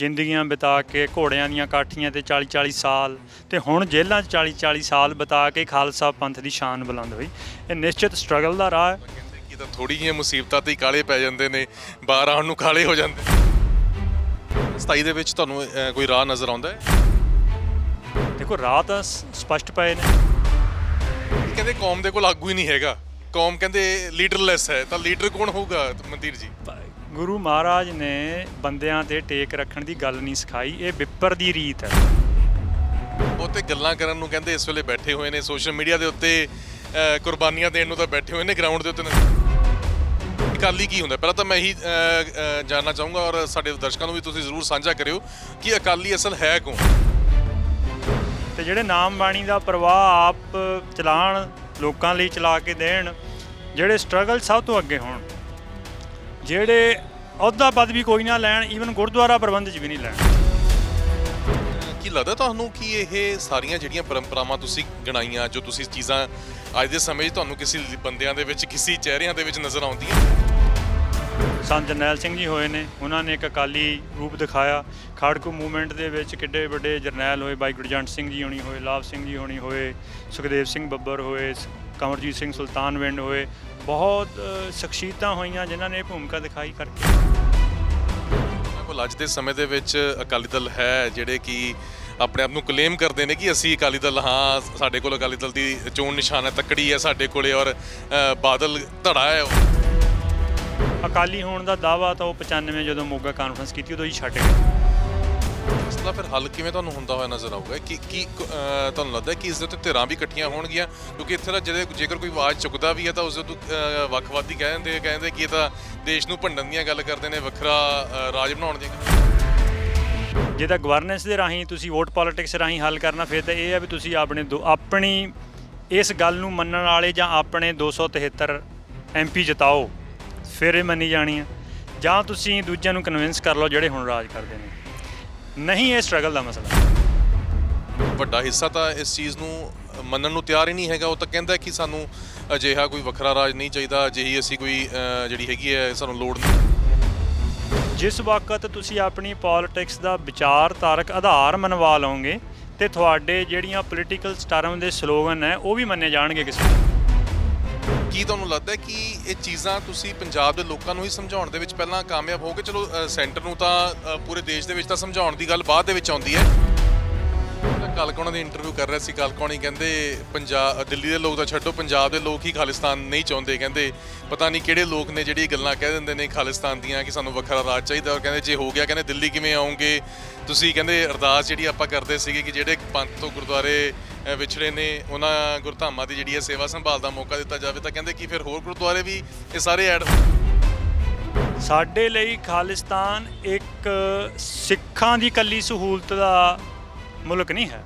ਜ਼ਿੰਦਗੀਆਂ ਬਿਤਾ ਕੇ ਘੋੜਿਆਂ ਦੀਆਂ ਕਾਠੀਆਂ ਤੇ 40 40 ਸਾਲ ਤੇ ਹੁਣ ਜੇਲ੍ਹਾਂ 'ਚ 40 40 ਸਾਲ ਬਿਤਾ ਕੇ ਖਾਲਸਾ ਪੰਥ ਦੀ ਸ਼ਾਨ ਬੁਲੰਦ ਹੋਈ। ਇਹ ਨਿਸ਼ਚਿਤ ਸਟਰਗਲ ਦਾ ਰਾਹ ਹੈ। ਕਿ ਤਾਂ ਥੋੜੀ ਜਿਹੀਆਂ ਮੁਸੀਬਤਾਂ ਤੇ ਹੀ ਕਾਲੇ ਪੈ ਜਾਂਦੇ ਨੇ ਬਾਹਰ ਆਉਣ ਨੂੰ ਕਾਲੇ ਹੋ ਜਾਂਦੇ 27 ਦੇ ਵਿੱਚ ਤੁਹਾਨੂੰ ਅਹ, ਕੋਈ ਰਾਹ ਨਜ਼ਰ ਆਉਂਦਾ ਹੈ? ਦੇਖੋ ਰਾਹ ਤਾਂ ਸ- ਸਪਸ਼ਟ ਪਏ ਨੇ। ਕਹਿੰਦੇ ਕੌਮ ਦੇ ਕੋਲ ਆਗੂ ਹੀ ਨਹੀਂ ਹੈਗਾ। ਕੌਮ ਕਹਿੰਦੇ ਲੀਡਰਲੈਸ ਹੈ। ਤਾਂ ਲੀਡਰ ਕੌਣ ਹੋਊਗਾ ਮੰਦਿਰ ਜੀ? ਗੁਰੂ ਮਹਾਰਾਜ ਨੇ ਬੰਦਿਆਂ ਤੇ ਟੇਕ ਰੱਖਣ ਦੀ ਗੱਲ ਨਹੀਂ ਸਿਖਾਈ ਇਹ ਵਿਪਰ ਦੀ ਰੀਤ ਹੈ। ਉਹ ਤੇ ਗੱਲਾਂ ਕਰਨ ਨੂੰ ਕਹਿੰਦੇ ਇਸ ਵੇਲੇ ਬੈਠੇ ਹੋਏ ਨੇ ਸੋਸ਼ਲ ਮੀਡੀਆ ਦੇ ਉੱਤੇ ਅਹ, ਕੁਰਬਾਨੀਆਂ ਦੇਣ ਨੂੰ ਤਾਂ ਬੈਠੇ ਹੋਏ ਨੇ ਗਰਾਊਂਡ ਦੇ ਉੱਤੇ ਨਾ- ਅਕਾਲੀ ਕੀ ਹੁੰਦਾ? ਪਹਿਲਾਂ ਤਾਂ ਮੈਂ ਇਹੀ ਅਹ, ਅਹ, ਜਾਣਨਾ ਚਾਹੂੰਗਾ ਔਰ ਸਾਡੇ ਦਰਸ਼ਕਾਂ ਨੂੰ ਵੀ ਤੁਸੀਂ ਜ਼ਰੂਰ ਸਾਂਝਾ ਕਰਿਓ ਕਿ ਅਕਾਲੀ ਅਸਲ ਹੈ ਕੌਣ? ਤੇ ਜਿਹੜੇ ਨਾਮ ਬਾਣੀ ਦਾ ਪ੍ਰਵਾਹ ਆਪ ਚਲਾਣ ਲੋਕਾਂ ਲਈ ਚਲਾ ਕੇ ਦੇਣ ਜਿਹੜੇ ਸਟਰਗਲ ਸਭ ਤੋਂ ਅੱਗੇ ਹੋਣ। ਜਿਹੜੇ ਅਹੁਦਾ ਪਦ ਵੀ ਕੋਈ ਨਾ ਲੈਣ ਈਵਨ ਗੁਰਦੁਆਰਾ ਪ੍ਰਬੰਧ 'ਚ ਵੀ ਨਹੀਂ ਲੈਣ। ਕੀ ਲੱਗਦਾ ਤੁਹਾਨੂੰ ਕਿ ਇਹ ਸਾਰੀਆਂ ਜਿਹੜੀਆਂ ਪਰੰਪਰਾਵਾਂ ਤੁਸੀਂ ਗਣਾਈਆਂ ਜੋ ਤੁਸੀਂ ਚੀਜ਼ਾਂ ਅੱਜ ਦੇ ਸਮੇਂ 'ਚ ਤੁਹਾਨੂੰ ਕਿਸੇ ਬੰਦਿਆਂ ਦੇ ਵਿੱਚ ਕਿਸੇ ਚਿਹਰਿਆਂ ਦੇ ਵਿੱਚ ਨਜ਼ਰ ਆਉਂਦੀਆਂ? ਸੰਤ ਜਰਨੈਲ ਸਿੰਘ ਜੀ ਹੋਏ ਨੇ ਉਹਨਾਂ ਨੇ ਇੱਕ ਅਕਾਲੀ ਰੂਪ ਦਿਖਾਇਆ। ਖਾੜਕੂ ਮੂਵਮੈਂਟ ਦੇ ਵਿੱਚ ਕਿੱਡੇ ਵੱਡੇ ਜਰਨੈਲ ਹੋਏ ਬਾਈ ਗੁਰਜੰਟ ਸਿੰਘ ਜੀ ਹੋਣੀ ਹੋਏ ਲਾਭ ਸਿੰਘ ਜੀ ਹੋਣੀ ਹੋਏ ਸੁਖਦੇਵ ਸਿੰਘ ਬੱਬਰ ਹੋਏ ਕੰਵਰਜੀਤ ਸਿੰਘ ਸੁਲਤਾਨਵਿੰਡ ਹੋਏ ਬਹੁਤ ਸ਼ਖਸੀਅਤਾਂ ਹੋਈਆਂ ਜਿਨ੍ਹਾਂ ਨੇ ਭੂਮਿਕਾ ਦਿਖਾਈ ਕਰਕੇ। ਕੋਲ ਅੱਜ ਦੇ ਸਮੇਂ ਦੇ ਵਿੱਚ ਅਕਾਲੀ ਦਲ ਹੈ ਜਿਹੜੇ ਕਿ ਆਪਣੇ ਆਪ ਨੂੰ ਕਲੇਮ ਕਰਦੇ ਨੇ ਕਿ ਅਸੀਂ ਅਕਾਲੀ ਦਲ ਹਾਂ ਸਾਡੇ ਕੋਲ ਅਕਾਲੀ ਦਲ ਦੀ ਚੋਣ ਨਿਸ਼ਾਨ ਹੈ ਤੱਕੜੀ ਹੈ ਸਾਡੇ ਕੋਲੇ ਔਰ ਬਾਦਲ ਧੜਾ ਹੈ। ਅਕਾਲੀ ਹੋਣ ਦਾ ਦਾਵਾ ਤਾਂ ਉਹ 95 ਜਦੋਂ ਮੋਗਾ ਕਾਨਫਰੰਸ ਕੀਤੀ ਉਦੋਂ ਹੀ ਛੱਡ ਗਏ। ਇਸ ਦਾ ਫਿਰ ਹੱਲ ਕਿਵੇਂ ਤੁਹਾਨੂੰ ਹੁੰਦਾ ਹੋਇਆ ਨਜ਼ਰ ਆਊਗਾ? ਕਿ, ਕੀ ਤੁਹਾਨੂੰ ਲੱਗਦਾ ਕਿ ਇਸ ਦੇ ਉੱਤੇ ਧਿਰਾਂ ਵੀ ਇਕੱਠੀਆਂ ਹੋਣਗੀਆਂ? ਕਿਉਂਕਿ ਇੱਥੇ ਦਾ ਜਿਹੜੇ, ਜੇਕਰ ਕੋਈ ਆਵਾਜ਼ ਚੁੱਕਦਾ ਵੀ ਹੈ ਤਾਂ ਉਸ ਦੇ ਉੱਤੇ ਵੱਖਵਾਦੀ ਕਹਿ ਦਿੰਦੇ, ਕਹਿੰਦੇ ਕਿ ਇਹ ਤਾਂ ਦੇਸ਼ ਨੂੰ ਭੰਡਣ ਦੀਆਂ ਗੱਲ ਕਰਦੇ ਨੇ, ਵੱਖਰਾ ਰਾਜ ਬਣਾਉਣ ਦੀਆਂ ਗੱਲਾਂ ਜੇ ਤਾਂ ਗਵਰਨੈਂਸ ਦੇ ਰਾਹੀਂ ਤੁਸੀਂ ਵੋਟ ਪੋਲਿਟਿਕਸ ਰਾਹੀਂ ਹੱਲ ਕਰਨਾ, ਫਿਰ ਤਾਂ ਇਹ ਹੈ ਵੀ ਤੁਸੀਂ ਆਪਣੇ ਦੋ, ਆਪਣੀ ਇਸ ਗੱਲ ਨੂੰ ਮੰਨਣ ਵਾਲੇ ਜਾਂ ਆਪਣੇ 273 ਐਮਪੀ ਜਿਤਾਓ। ਫਿਰ ਇਹ ਮੰਨੀ ਜਾਣੀ ਹੈ। ਜਾਂ ਤੁਸੀਂ ਦੂਜਿਆਂ ਨੂੰ ਕਨਵਿੰਸ ਕਰ ਲਓ ਜਿਹੜੇ ਹੁਣ ਰਾਜ ਕਰਦੇ ਨੇ। ਨਹੀਂ ਇਹ ਸਟਰਗਲ ਦਾ ਮਸਲਾ। ਵੱਡਾ ਹਿੱਸਾ ਤਾਂ ਇਸ ਚੀਜ਼ ਨੂੰ ਮੰਨਣ ਨੂੰ ਤਿਆਰ ਹੀ ਨਹੀਂ ਹੈਗਾ। ਉਹ ਤਾਂ ਕਹਿੰਦਾ ਕਿ ਸਾਨੂੰ ਅਜਿਹਾ ਕੋਈ ਵੱਖਰਾ ਰਾਜ ਨਹੀਂ ਚਾਹੀਦਾ। ਅਜਿਹੀ ਅਸੀਂ ਕੋਈ ਅ, ਜਿਹੜੀ ਹੈਗੀ ਹੈ ਸਾਨੂੰ ਲੋੜ ਨਹੀਂ। ਜਿਸ ਵਕਤ ਤੁਸੀਂ ਆਪਣੀ ਪੋਲਿਟਿਕਸ ਦਾ ਵਿਚਾਰਧਾਰਕ ਆਧਾਰ ਮਨਵਾ ਲਓਗੇ ਤੇ ਤੁਹਾਡੇ ਜਿਹੜੀਆਂ ਪੋਲੀਟੀਕਲ ਸਟਰਮ ਦੇ ਸਲੋਗਨ ਹੈ ਉਹ ਵੀ ਮੰਨੇ ਜਾਣਗੇ ਕਿਸੇ ਨੂੰ। ਕੀ ਤੁਹਾਨੂੰ ਲੱਗਦਾ ਹੈ ਕਿ ਇਹ ਚੀਜ਼ਾਂ ਤੁਸੀਂ ਪੰਜਾਬ ਦੇ ਲੋਕਾਂ ਨੂੰ ਹੀ ਸਮਝਾਉਣ ਦੇ ਵਿੱਚ ਪਹਿਲਾਂ ਕਾਮਯਾਬ ਹੋਗੇ ਚਲੋ ਸੈਂਟਰ ਨੂੰ ਤਾਂ ਪੂਰੇ ਦੇਸ਼ ਦੇ ਵਿੱਚ ਤਾਂ ਸਮਝਾਉਣ ਦੀ ਗੱਲ ਬਾਅਦ ਦੇ ਵਿੱਚ ਆਉਂਦੀ ਹੈ। ਕੱਲ ਕੋਣਾ ਦੀ ਇੰਟਰਵਿਊ ਕਰ ਰਿਹਾ ਸੀ ਕਲਕੋਣੀ ਕਹਿੰਦੇ ਪੰਜਾਬ ਦਿੱਲੀ ਦੇ ਲੋਕ ਤਾਂ ਛੱਡੋ, ਪੰਜਾਬ ਦੇ ਲੋਕ ਹੀ ਖਾਲਿਸਤਾਨ ਨਹੀਂ ਚਾਹੁੰਦੇ, ਕਹਿੰਦੇ, ਪਤਾ ਨਹੀਂ ਕਿਹੜੇ ਲੋਕ ਨੇ ਜਿਹੜੀ ਗੱਲਾਂ ਕਹਿ ਦਿੰਦੇ ਨੇ ਖਾਲਿਸਤਾਨ ਦੀਆਂ ਕਿ ਸਾਨੂੰ ਵੱਖਰਾ ਰਾਜ ਚਾਹੀਦਾ ਔਰ ਕਹਿੰਦੇ, ਜੇ ਹੋ ਗਿਆ, ਕਹਿੰਦੇ, ਦਿੱਲੀ ਕਿਵੇਂ ਆਉਂਗੇ? ਤੁਸੀਂ ਕਹਿੰਦੇ, ਅਰਦਾਸ ਜਿਹੜੀ ਆਪਾਂ ਕਰਦੇ ਸੀਗੇ ਕਿ ਜਿਹੜੇ ਪੰਥ ਤੋਂ ਗੁਰਦੁਆਰੇ ਵਿਛੜੇ ਨੇ ਉਹਨਾਂ ਗੁਰਧਾਮਾਂ ਦੀ ਜਿਹੜੀ ਹੈ ਸੇਵਾ ਸੰਭਾਲ ਦਾ ਮੌਕਾ ਦਿੱਤਾ ਜਾਵੇ ਤਾਂ ਕਹਿੰਦੇ ਕਿ ਫਿਰ ਹੋਰ ਗੁਰਦੁਆਰੇ ਵੀ ਇਹ ਸਾਰੇ ਐਡ ਸਾਡੇ ਲਈ ਖਾਲਿਸਤਾਨ ਇੱਕ ਸਿੱਖਾਂ ਦੀ ਕੱਲੀ ਸਹੂਲਤ ਦਾ ਮੁਲਕ ਨਹੀਂ ਹੈ।